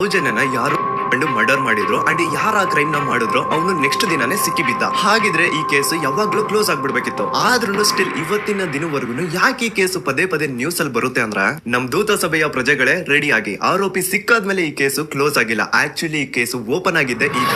ಸೌಜನ್ಯನ ಯಾರು ಕಂಡು ಮರ್ಡರ್ ಮಾಡಿದ್ರು. ಅಂಡ್ ಯಾರ ಆ ಕ್ರೈಮ್ನ ಮಾಡಿದ್ರು? ಅವನು ನೆಕ್ಸ್ಟ್ ದಿನಾನೇ ಸಿಕ್ಕಿ ಬಿದ್ದ ಹಾಗಿದ್ರೆ ಈ ಕೇಸ್ ಯಾವಾಗ್ಲೂ ಕ್ಲೋಸ್ ಆಗ್ಬಿಡ್ಬೇಕಿತ್ತು. ಆದ್ರೂ ಸ್ಟಿಲ್ ಇವತ್ತಿನ ದಿನವರೆಗೂ ಯಾಕೆ ಈ ಕೇಸು ಪದೇ ಪದೇ ನ್ಯೂಸ್ ಅಲ್ಲಿ ಬರುತ್ತೆ ಅಂದ್ರೆ, ನಮ್ ದೂತ ಸಭೆಯ ಪ್ರಜೆಗಳೇ ರೆಡಿ ಆಗಿ ಆರೋಪಿ ಸಿಕ್ಕಾದ್ಮೇಲೆ ಈ ಕೇಸು ಕ್ಲೋಸ್ ಆಗಿಲ್ಲ. ಆಕ್ಚುಲಿ ಈ ಕೇಸು ಓಪನ್ ಆಗಿದ್ದೆ ಈಗ.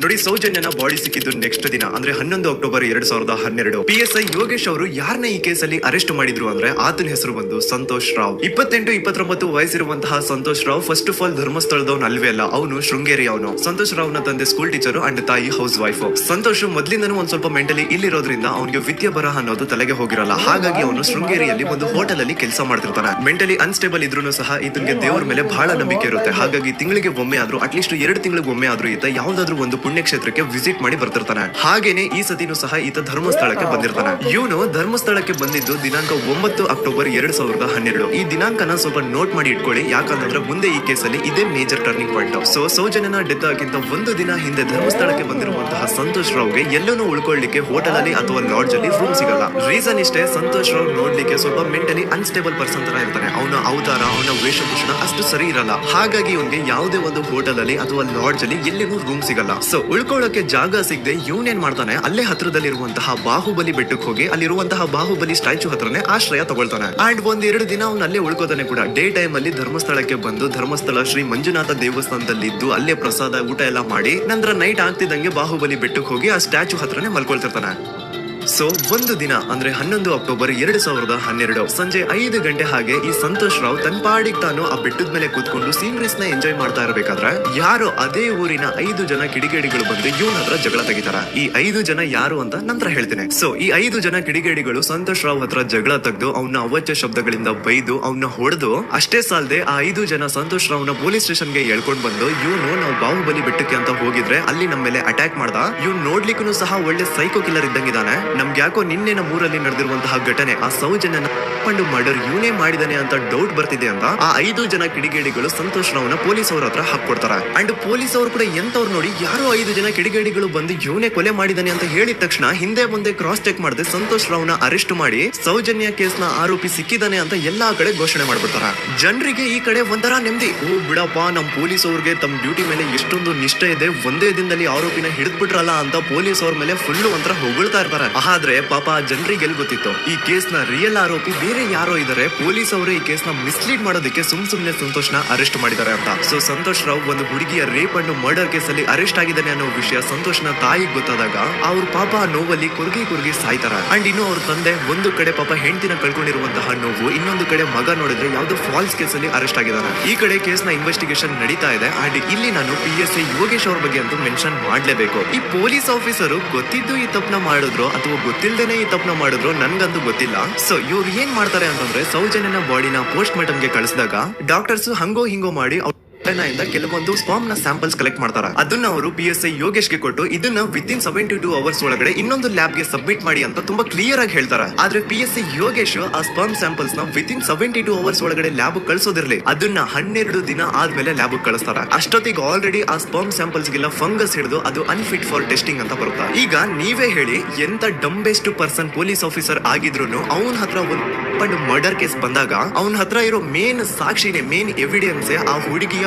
ನೋಡಿ, ಸೌಜನ್ಯನ ಬಾಡಿ ಸಿಕ್ಕಿದ್ದು ನೆಕ್ಸ್ಟ್ ದಿನ, ಅಂದ್ರೆ ಹನ್ನೊಂದು ಅಕ್ಟೋಬರ್ ಎರಡ್ ಸಾವಿರದ ಹನ್ನೆರಡು. ಪಿ ಎಸ್ ಐ ಯೋಗೇಶ್ ಅವರು ಯಾರನ್ನ ಈ ಕೇಸಲ್ಲಿ ಅರೆಸ್ಟ್ ಮಾಡಿದ್ರು ಅಂದ್ರೆ ಆತನ ಹೆಸರು ಬಂದು ಸಂತೋಷ್ ರಾವ್. ಇಪ್ಪತ್ತೆಂಟು, ಇಪ್ಪತ್ತೊಂಬತ್ತು ವಯಸ್ಸಿರುವಂತಹ Santosh Rao first of all ಧರ್ಮಸ್ಥಳದವನು ಅಲ್ವೇ ಅಲ್ಲ, ಅವನು ಶೃಂಗೇರಿ ಅವನು. ಸಂತೋಷ್ ರಾವ್ನ ತಂದೆ ಸ್ಕೂಲ್ ಟೀಚರ್ ಅಂಡ್ ತಾಯಿ ಹೌಸ್ ವೈಫ್ ಸಂತೋಷ್ ಮೊದ್ಲಿಂದನೂ ಒಂದ್ ಸ್ವಲ್ಪ ಮೆಂಟಲಿ ಇಲ್ಲಿರೋದ್ರಿಂದ ಅವನಿಗೆ ವಿದ್ಯೆ ಬರಹ ಅನ್ನೋದು ತಲೆಗೆ ಹೋಗಿರಲ್ಲ. ಹಾಗಾಗಿ ಅವನು ಶೃಂಗೇರಿಯಲ್ಲಿ ಒಂದು ಹೋಟೆಲ್ ಅಲ್ಲಿ ಕೆಲಸ ಮಾಡ್ತಿರ್ತಾನೆ. ಮೆಂಟಲಿ ಅನ್ಸ್ಟೇಬಲ್ ಇದ್ರು ಸಹ ಈತನಿಗೆ ದೇವರ ಮೇಲೆ ಬಹಳ ನಂಬಿಕೆ ಇರುತ್ತೆ. ಹಾಗಾಗಿ ತಿಂಗಳಿಗೆ ಒಮ್ಮೆ ಆದ್ರೂ ಅಟ್ಲೀಸ್ಟ್ ಎರಡು ತಿಂಗಳಿಗೆ ಒಮ್ಮೆ ಆದ್ರೂ ಈತ ಯಾವ್ದಾದ್ರು ಒಂದು ಪುಣ್ಯಕ್ಷೇತ್ರಕ್ಕೆ ವಿಸಿಟ್ ಮಾಡಿ ಬರ್ತಿರ್ತಾನೆ. ಹಾಗೇನೆ ಈ ಸತಿನೂ ಸಹ ಈತ ಧರ್ಮಸ್ಥಳಕ್ಕೆ ಬಂದಿರ್ತಾನೆ. ಇವನು ಧರ್ಮಸ್ಥಳಕ್ಕೆ ಬಂದಿದ್ದು ದಿನಾಂಕ ಒಂಬತ್ತು ಅಕ್ಟೋಬರ್ ಎರಡ್ ಸಾವಿರದ ಹನ್ನೆರಡು. ಈ ದಿನಾಂಕನ ಸ್ವಲ್ಪ ನೋಟ್ ಮಾಡಿ ಇಟ್ಕೊಳ್ಳಿ. ಯಾಕಂದ್ರೆ ಮುಂದೆ ಈ ಕೇಸಲ್ಲಿ ಇದೇ ಮೇಜರ್ ಟರ್ನಿಂಗ್ ಪಾಯಿಂಟ್ ಸೊ ಸೌಜನ್ಯನ ಡೆತ್ ಒಂದು ದಿನ ಹಿಂದೆ ಧರ್ಮಸ್ಥಳಕ್ಕೆ ಬಂದಿರುವಂತಹ ಸಂತೋಷ್ ರಾವ್ಗೆ ಎಲ್ಲನೂ ಉಳ್ಕೊಳ್ಳಿಕ್ಕೆ ಹೋಟೆಲ್ ಅಲ್ಲಿ ಅಥವಾ ಲಾಡ್ಜ್ ಅಲ್ಲಿ ರೂಮ್ ಸಿಗಲ್ಲ. ರೀಸನ್ ಇಷ್ಟೇ, ಸಂತೋಷ್ ರಾವ್ ನೋಡ್ಲಿಕ್ಕೆ ಸ್ವಲ್ಪ ಮೆಂಟಲಿ ಅನ್ಸ್ಟೇಬಲ್ ಪರ್ಸನ್ ತರ ಇರ್ತಾನೆ. ಅವನ ಅವತಾರ, ಅವನ ವೇಷಭೂಷಣ ಅಷ್ಟು ಸರಿ ಇರಲ್ಲ. ಹಾಗಾಗಿ ಇವನ್ಗೆ ಯಾವುದೇ ಒಂದು ಹೋಟೆಲ್ ಅಲ್ಲಿ ಅಥವಾ ಲಾಡ್ಜ್ ಅಲ್ಲಿ ಎಲ್ಲಿಗೂ ರೂಮ್ ಸಿಗಲ್ಲ. ಸೊ ಉಳ್ಕೊಳ್ಳೋಕೆ ಜಾಗ ಸಿಗದೆ ಏನ್ ಮಾಡ್ತಾನೆ? ಅಲ್ಲೇ ಹತ್ರದಲ್ಲಿರುವಂತಹ ಬಾಹುಬಲಿ ಬೆಟ್ಟಕ್ಕೆ ಹೋಗಿ ಅಲ್ಲಿರುವಂತಹ ಬಾಹುಬಲಿ ಸ್ಟ್ಯಾಚು ಹತ್ರನೇ ಆಶ್ರಯ ತಗೊಳ್ತಾನೆ. ಅಂಡ್ ಒಂದ್ ಎರಡು ದಿನ ಅವ್ನು ಅಲ್ಲೇ ಉಳ್ಕೋತಾನೆ ಕೂಡ. ಡೇ ಟೈಮ್ ಅಲ್ಲಿ ಧರ್ಮಸ್ಥಳಕ್ಕೆ ಬಂದು ಧರ್ಮಸ್ಥಳ ಶ್ರೀ ಮಂಜುನಾಥ ದೇವಸ್ಥಾನದಲ್ಲಿ ಇದ್ದು ಅಲ್ಲೇ ಪ್ರಸಾದ ಊಟ ಎಲ್ಲ ಮಾಡಿ ನಂತರ ನೈಟ್ ಆಗ್ತಿದ್ದಂಗೆ ಬಾಹುಬಲಿ ಬೆಟ್ಟಕ್ಕೆ ಹೋಗಿ ಆ ಸ್ಟ್ಯಾಚು ಹತ್ರನೇ ಮಲ್ಕೊಳ್ತಿರ್ತಾನೆ. ಸೊ ಒಂದು ದಿನ, ಅಂದ್ರೆ ಹನ್ನೊಂದು ಅಕ್ಟೋಬರ್ ಎರಡು ಸಾವಿರದ ಹನ್ನೆರಡು, ಸಂಜೆ ಐದು ಗಂಟೆ ಹಾಗೆ ಈ ಸಂತೋಷ್ ರಾವ್ ತನ್ನ ಪಾಡಿಗೆ ತಾನು ಆ ಬೆಟ್ಟದ ಮೇಲೆ ಕೂತ್ಕೊಂಡು ಸೀನ್ರೀಸ್ನ ಎಂಜಾಯ್ ಮಾಡ್ತಾ ಇರಬೇಕಾದ್ರೆ, ಯಾರು ಅದೇ ಊರಿನ ಐದು ಜನ ಕಿಡಿಗೇಡಿಗಳು ಬಂದು ಇವನ ಹತ್ರ ಜಗಳ ತೆಗಿತಾರ. ಈ ಐದು ಜನ ಯಾರು ಅಂತ ನಂತರ ಹೇಳ್ತೇನೆ. ಸೊ ಈ ಐದು ಜನ ಕಿಡಿಗೇಡಿಗಳು ಸಂತೋಷ್ ರಾವ್ ಹತ್ರ ಜಗಳ ತೆಗೆದು, ಅವನ ಅವಾಚ್ಯ ಶಬ್ದಗಳಿಂದ ಬೈದು ಅವನ್ನ ಹೊಡೆದು, ಅಷ್ಟೇ ಸಾಲದೆ ಆ ಐದು ಜನ ಸಂತೋಷ್ ರಾವ್ನ ಪೊಲೀಸ್ ಸ್ಟೇಷನ್ಗೆ ಹೇಳ್ಕೊಂಡ್ ಬಂದು, ಇವನು ನಾವು ಬಾಹುಬಲಿ ಬೆಟ್ಟಕ್ಕೆ ಅಂತ ಹೋಗಿದ್ರೆ ಅಲ್ಲಿ ನಮ್ಮ ಮೇಲೆ ಅಟ್ಯಾಕ್ ಮಾಡ್ದ. ಇವ್ನು ನೋಡ್ಲಿಕ್ಕೂ ಸಹ ಒಳ್ಳೆ ಸೈಕೋ ಕಿಲ್ಲರ್ ಇದ್ದಂಗಿದಾನೆ ನಮ್ಗೆ ಯಾಕೋ ನಿನ್ನೆ ನಮ್ಮ ಊರಲ್ಲಿ ನಡೆದಿರುವಂತಹ ಘಟನೆ, ಆ ಸೌಜನ್ಯನ ಕಂಡು ಮರ್ಡರ್ ಇವನೇ ಮಾಡಿದಾನೆ ಅಂತ ಡೌಟ್ ಬರ್ತಿದೆ ಅಂತ ಆ ಐದು ಜನ ಕಿಡಿಗೇಡಿಗಳು ಸಂತೋಷ್ ರಾವ್ನ ಪೊಲೀಸ್ ಅವ್ರ ಹತ್ರ ಹಾಕೊಡ್ತಾರ ಅಂಡ್ ಪೊಲೀಸ್ ಅವರು ಕೂಡ ಎಂತವ್ರು ನೋಡಿ, ಯಾರೋ ಐದು ಜನ ಕಿಡಿಗೇಡಿಗಳು ಬಂದು ಇವನೇ ಕೊಲೆ ಮಾಡಿದಾನೆ ಅಂತ ಹೇಳಿದ ತಕ್ಷಣ ಹಿಂದೆ ಮುಂದೆ ಕ್ರಾಸ್ ಚೆಕ್ ಮಾಡದೆ ಸಂತೋಷ್ ರಾವ್ನ ಅರೆಸ್ಟ್ ಮಾಡಿ, ಸೌಜನ್ಯ ಕೇಸ್ನ ಆರೋಪಿ ಸಿಕ್ಕಿದಾನೆ ಅಂತ ಎಲ್ಲಾ ಕಡೆ ಘೋಷಣೆ ಮಾಡ್ಬಿಡ್ತಾರ. ಜನರಿಗೆ ಈ ಕಡೆ ಒಂಥರ ನೆಮ್ಮದಿ. ಓ ಬಿಡಪ್ಪ, ನಮ್ ಪೊಲೀಸ್ ಅವ್ರಿಗೆ ತಮ್ಮ ಡ್ಯೂಟಿ ಮೇಲೆ ಎಷ್ಟೊಂದು ನಿಷ್ಠೆ ಇದೆ, ಒಂದೇ ದಿನದಲ್ಲಿ ಆರೋಪಿನ ಹಿಡಿದ್ಬಿಟ್ರಲ್ಲ ಅಂತ ಪೊಲೀಸ್ ಅವ್ರ ಮೇಲೆ ಫುಲ್ ಒಂಥರ ಹೊಗಳ್ತಾ ಇರ್ತಾರೆ. ಆದ್ರೆ ಪಾಪ ಜನರಿಗೆ ಎಲ್ಲಿ ಗೊತ್ತಿತ್ತು? ಈ ಕೇಸ್ನ ರಿಯಲ್ ಆರೋಪಿ ಬೇರೆ ಯಾರೋ ಇದಾರೆ. ಪೊಲೀಸ್ ಅವರು ಈ ಕೇಸ್ನ ಮಿಸ್ಲೀಡ್ ಮಾಡೋದಕ್ಕೆ ಸುಮ್ ಸುಮ್ನೆ ಸಂತೋಷ್ನ ಅರೆಸ್ಟ್ ಮಾಡಿದ್ದಾರೆ ಅಂತ. ಸೊ ಸಂತೋಷ್ ರಾವ್ ಒಂದು ಹುಡುಗಿಯ ರೇಪ್ ಅಂಡ್ ಮರ್ಡರ್ ಕೇಸ್ ಅಲ್ಲಿ ಅರೆಸ್ಟ್ ಆಗಿದ್ದಾನೆ ಅನ್ನೋ ವಿಷಯ ಸಂತೋಷ್ನ ತಾಯಿಗೆ ಗೊತ್ತಾದಾಗ, ಅವ್ರ ಪಾಪ ನೋವಲ್ಲಿ ಕುರ್ಗಿ ಕುರ್ಗಿ ಸಾಯ್ತಾರೆ. ಅಂಡ್ ಇನ್ನು ಅವ್ರ ತಂದೆ ಒಂದು ಕಡೆ ಪಾಪ ಹೆಂಡತಿನ ಕಳ್ಕೊಂಡಿರುವಂತಹ ನೋವು, ಇನ್ನೊಂದು ಕಡೆ ಮಗ ನೋಡಿದ್ರೆ ಯಾವ್ದೋ ಫಾಲ್ಸ್ ಕೇಸ್ ಅಲ್ಲಿ ಅರೆಸ್ಟ್ ಆಗಿದ್ದಾರೆ ಈ ಕಡೆ ಕೇಸ್ನ ಇನ್ವೆಸ್ಟಿಗೇಷನ್ ನಡೀತಾ ಇದೆ. ಅಂಡ್ ಇಲ್ಲಿ ನಾನು ಪಿ ಎಸ್ ಐ ಯೋಗೇಶ್ ಅವ್ರ ಬಗ್ಗೆ ಅಂತೂ ಮೆನ್ಷನ್ ಮಾಡ್ಲೇಬೇಕು. ಈ ಪೊಲೀಸ್ ಆಫೀಸರು ಗೊತ್ತಿದ್ದು ಈ ತಪ್ಪನ ಮಾಡಿದ್ರು ಅಥವಾ ಗೊತ್ತಿಲ್ದೇನೆ ಈ ತಪ್ಪನ ಮಾಡಿದ್ರು, ನನ್ಗಂತೂ ಗೊತ್ತಿಲ್ಲ. ಸೊ ಇವ್ರು ಏನ್ ಮಾಡ್ತಾರೆ ಅಂತಂದ್ರೆ, ಸೌಜನ್ಯನ ಬಾಡಿನ ಪೋಸ್ಟ್ ಮಾರ್ಟಮ್ಗೆ ಕಳಿಸಿದಾಗ ಡಾಕ್ಟರ್ಸ್ ಹಂಗೋ ಹಿಂಗೋ ಮಾಡಿ ಇಂದ ಕೆಲವೊಂದು ಸ್ಪಾಮ್ನ ಸ್ಯಾಂಪಲ್ಸ್ ಕಲೆಕ್ಟ್ ಮಾಡ್ತಾರೆ. ಅದನ್ನ ಅವರು ಪಿ ಎಸ್ ಐ ಯೋಗೇಶ್ಗೆ ಕೊಟ್ಟು ಇದನ್ನ with in seventy two hours ಒಳಗಡೆ ಇನ್ನೊಂದು ಲ್ಯಾಬ್ಗೆ ಸಬ್ಮಿಟ್ ಮಾಡಿ ಅಂತ ತುಂಬಾ ಕ್ಲಿಯರ್ ಆಗಿ ಹೇಳ್ತಾರೆ. ಆದ್ರೆ ಪಿ ಎಸ್ ಐ ಯೋಗೇಶ್ ಆ ಸ್ಪಾಮ್ ಸ್ಯಾಂಪಲ್ಸ್ನ with in seventy two hours ಒಳಗಡೆ ಲ್ಯಾಬ್ ಕಳಿಸೋದಿರ್ಲಿ. ಅದನ್ನ ಹನ್ನೆರಡು ದಿನ ಆದ್ಮೇಲೆ ಲ್ಯಾಬ್ ಕಳಿಸ್ತಾರ. ಅಷ್ಟೊತ್ತಿಗೆ ಆಲ್ರೆಡಿ ಆ ಸ್ಪಾಮ್ ಸ್ಯಾಂಪಲ್ಸ್ ಗೆಲ್ಲ ಫಂಗಸ್ ಹಿಡಿದು ಅದು ಅನ್ಫಿಟ್ ಫಾರ್ ಟೆಸ್ಟಿಂಗ್ ಅಂತ ಬರುತ್ತೆ. ಈಗ ನೀವೇ ಹೇಳಿ ಎಂತ ಡಂಬೆಸ್ಟ್ ಪರ್ಸನ್ ಪೊಲೀಸ್ ಆಫೀಸರ್ ಆಗಿದ್ರು ಅವನ ಹತ್ರ ಒಂದು ಮರ್ಡರ್ ಕೇಸ್ ಬಂದಾಗ ಅವನ ಹತ್ರ ಇರೋ ಮೇನ್ ಸಾಕ್ಷಿನೇ ಮೇನ್ ಎವಿಡೆನ್ಸ್ ಆ ಹುಡುಗಿಯ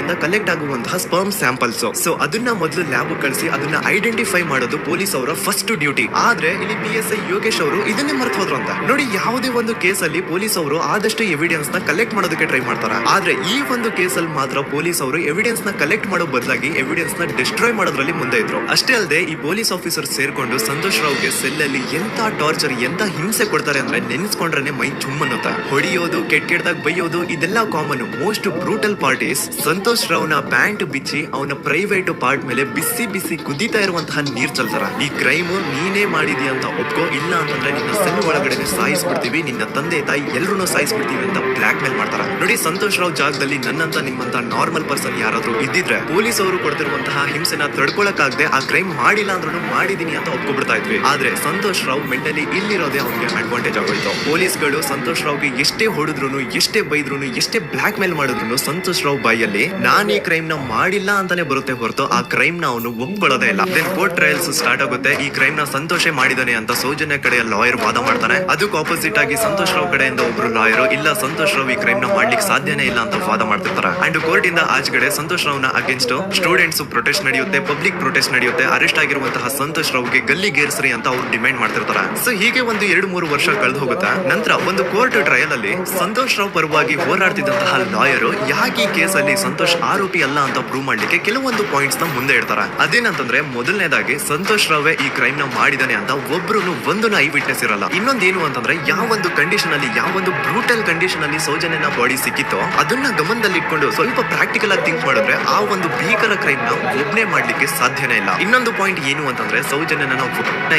ಇಂದ ಕಲೆಕ್ಟ್ ಆಗುವಂತಹ ಸ್ಪರ್ಮ್ ಸ್ಯಾಂಪಲ್ಸ್ ಸೊ ಅದನ್ನ ಮೊದಲು ಲ್ಯಾಬ್ ಕಳಿಸಿ, ಅದನ್ನ ಐಡೆಂಟಿಫೈ ಮಾಡೋದು ಪೊಲೀಸ್ ಅವರ ಫಸ್ಟ್ ಡ್ಯೂಟಿ ಆದ್ರೆ ಇಲ್ಲಿ ಪಿ ಎಸ್ ಐ ಯೋಗೇಶ್ ಅವರು ಇದನ್ನೇ ಮರ್ತು ಹೋದ್ರು ಅಂತ. ನೋಡಿ, ಯಾವುದೇ ಒಂದು ಕೇಸ್ ಅಲ್ಲಿ ಪೊಲೀಸ್ ಅವರು ಆದಷ್ಟು ಎವಿಡೆನ್ಸ್ನ ಕಲೆಕ್ಟ್ ಮಾಡೋದಕ್ಕೆ ಟ್ರೈ ಮಾಡ್ತಾರೆ? ಆದ್ರೆ ಈ ಒಂದು ಕೇಸ್ ಅಲ್ಲಿ ಮಾತ್ರ ಪೊಲೀಸ್ ಅವರು ಎವಿಡೆನ್ಸ್ನ ಕಲೆಕ್ಟ್ ಮಾಡೋ ಬದಲಾಗಿ ಎವಿಡೆನ್ಸ್ನ ಡಿಸ್ಟ್ರಾಯ್ ಮಾಡೋದ್ರಲ್ಲಿ ಮುಂದೆ ಇದ್ರು. ಅಷ್ಟೇ ಅಲ್ಲದೆ ಈ ಪೊಲೀಸ್ ಆಫೀಸರ್ ಸೇರ್ಕೊಂಡು ಸಂತೋಷ್ ರಾವ್ಗೆ ಸೆಲ್ ಅಲ್ಲಿ ಎಂತ ಟಾರ್ಚರ್ ಎಂತ ಹಿಂಸೆ ಕೊಡ್ತಾರೆ ಅಂದ್ರೆ ನೆನೆಸ್ಕೊಂಡ್ರೆ ಮೈ ಚುಮ್ಮನ್ನುತ್ತ ಹೊಡಿಯೋದು, ಕೆಟ್ಟ ಕೆಟ್ಟದಾಗ ಬೈಯೋದು, ಇದೆಲ್ಲ common most brutal parties Santosh ರಾವ್ನ pant ಬಿಚ್ಚಿ ಅವನ ಪ್ರೈವೇಟ್ ಪಾರ್ಟ್ ಮೇಲೆ ಬಿಸಿ ಬಿಸಿ ಕುದೀತಾ ಇರುವಂತಹ ನೀರ್ ಚಲ್ತಾರ. ಈ ಕ್ರೈಮ್ ನೀನೇ ಮಾಡಿದಿ ಅಂತ ಒಪ್ಕೋ, ಇಲ್ಲ ಅಂತಂದ್ರೆ ನಿನ್ನ ಸೆಲ್ ಒಳಗಡೆ ಸಾಯಿಸ್ಬಿಡ್ತೀವಿ, ನಿನ್ನ ತಂದೆ ತಾಯಿ ಎಲ್ರು ಸಾಯಿಸ್ಬಿಡ್ತೀವಿ ಅಂತ ಬ್ಲಾಕ್ ಮೇಲ್ ಮಾಡ್ತಾರ. ನೋಡಿ, ಸಂತೋಷ್ ರಾವ್ ಜಾಗದಲ್ಲಿ ನನ್ನಂತ ನಿಮ್ಮಂತ ನಾರ್ಮಲ್ ಪರ್ಸನ್ ಯಾರಾದ್ರೂ ಇದ್ದಿದ್ರೆ ಪೊಲೀಸ್ ಅವರು ಕೊಡ್ತಿರುವಂತಹ ಹಿಂಸೆನ ತಡ್ಕೊಳಕ್ಕಾಗದೆ ಆ ಕ್ರೈಮ್ ಮಾಡಿಲ್ಲ ಅಂದ್ರೂ ಮಾಡಿದೀನಿ ಅಂತ ಒಪ್ಕೊಬಿಡ್ತಾ ಇದ್ವಿ. ಆದ್ರೆ ಸಂತೋಷ್ ರಾವ್ ಮೆಂಟಲಿ ಇಲ್ಲಿರೋದೇ ಅವನಿಗೆ ಅಡ್ವಾಂಟೇಜ್ ಆಗೋಯ್ತು. ಪೊಲೀಸ್ಗಳು ಸಂತೋಷ್ ರಾವ್ಗೆ ಎಷ್ಟೇ ಹೊಡೆದ್ರು ಎಷ್ಟೇ ಬೈದ್ರು ಎಷ್ಟೇ ಬ್ಲಾಕ್ ಮೇಲ್ ಮಾಡಿದ್ರು ಸಂತೋಷ್ ರಾವ್ ಬಾಯಲ್ಲಿ ನಾನ್ ಈ ಕ್ರೈಮ್ನ ಮಾಡಿಲ್ಲ ಅಂತಾನೆ ಬರುತ್ತೆ ಹೊರತು ಆ ಕ್ರೈಮ್ನ ಅವನು ಒಪ್ಕೊಳ್ಳೋದೇ ಇಲ್ಲ. ದೆನ್ ಕೋರ್ಟ್ ಟ್ರಯಲ್ಸ್ ಸ್ಟಾರ್ಟ್ ಆಗುತ್ತೆ. ಈ ಕ್ರೈಮ್ನ ಸಂತೋಷ ಮಾಡಿದಾನೆ ಅಂತ ಸೌಜನ್ಯ ಕಡೆಯ ಲಾಯರ್ ವಾದ ಮಾಡ್ತಾನೆ. ಅದಕ್ಕೆ ಆಪೋಸಿಟ್ ಆಗಿ ಸಂತೋಷ್ ರಾವ್ ಕಡೆಯಿಂದ ಒಬ್ರು ಲಾಯರ್ ಇಲ್ಲ ಸಂತೋಷ್ ರಾವ್ ಈ ಕ್ರೈಮ್ನ ಮಾಡ್ಲಿಕ್ಕೆ ಸಾಧ್ಯನೇ ಇಲ್ಲ ಅಂತ ವಾದ ಮಾಡ್ತಿರ್ತಾರೆ. ಅಂಡ್ ಕೋರ್ಟ್ ಇಂದ ಆಚೆಗಡೆ ಸಂತೋಷ್ ರಾವ್ನ ಅಗೇನ್ಸ್ಟ್ ಸ್ಟೂಡೆಂಟ್ಸ್ ಪ್ರೊಟೆಸ್ಟ್ ನಡೆಯುತ್ತೆ ಪಬ್ಲಿಕ್ ಪ್ರೊಟೆಸ್ಟ್ ನಡೆಯುತ್ತೆ. ಅರೆಸ್ಟ್ ಆಗಿರುವಂತಹ ಸಂತೋಷ್ ರಾವ್ಗೆ ಗಲ್ಲಿಗೇರ್ಸ್ರಿ ಅಂತ ಅವ್ರು ಡಿಮ್ಯಾಂಡ್ ಮಾಡ್ತಿರ್ತಾರೆ. ಸೊ ಹೀಗೆ ಒಂದು ಎರಡು ಮೂರು ವರ್ಷ ಕಳೆದು ಹೋಗುತ್ತೆ. ನಂತರ ಒಂದು ಕೋರ್ಟ್ ಟ್ರಯಲ್ ಅಲ್ಲಿ ಸಂತೋಷ್ ರಾವ್ ಪರವಾಗಿ ಹೋರಾಡ್ತಿದ್ದಂತಹ ಲಾಯರ್ ಯಾಕೆ ಈ ಕೇಸಲ್ಲಿ ಸಂತೋಷ್ ಆರೋಪಿ ಅಲ್ಲ ಅಂತ ಪ್ರೂವ್ ಮಾಡ್ಲಿಕ್ಕೆ ಕೆಲವೊಂದು ಪಾಯಿಂಟ್ಸ್ನ ಮುಂದೆ ಇಡ್ತಾರೆ. ಅದೇನಂತಂದ್ರೆ ಮೊದಲನೇದಾಗಿ ಸಂತೋಷ್ ರಾವೇ ಈ ಕ್ರೈಮ್ನ ಮಾಡಿದಾನೆ ಅಂತ ಒಬ್ರು ಒಂದು ಐ ವಿಟ್ನೆಸ್ ಇರಲ್ಲ. ಇನ್ನೊಂದೇನು ಅಂತಂದ್ರೆ ಯಾವೊಂದು ಕಂಡೀಷನ್ ಅಲ್ಲಿ, ಯಾವೊಂದು ಬ್ರೂಟಲ್ ಕಂಡೀಷನ್ ಅಲ್ಲಿ ಸೌಜನ್ಯನ ಬಾಡಿ ಸಿಕ್ಕಿತ್ತೋ ಅದನ್ನ ಗಮನದಲ್ಲಿ ಇಟ್ಕೊಂಡು ಸ್ವಲ್ಪ ಪ್ರಾಕ್ಟಿಕಲ್ ಆಗಿ ಥಿಂಕ್ ಮಾಡಿದ್ರೆ ಆ ಒಂದು ಭೀಕರ ಕ್ರೈಮ್ನ ಒಬ್ನೇ ಮಾಡ್ಲಿಕ್ಕೆ ಸಾಧ್ಯನೇ ಇಲ್ಲ. ಇನ್ನೊಂದು ಪಾಯಿಂಟ್ ಏನು ಅಂತಂದ್ರೆ ಸೌಜನ್ಯನ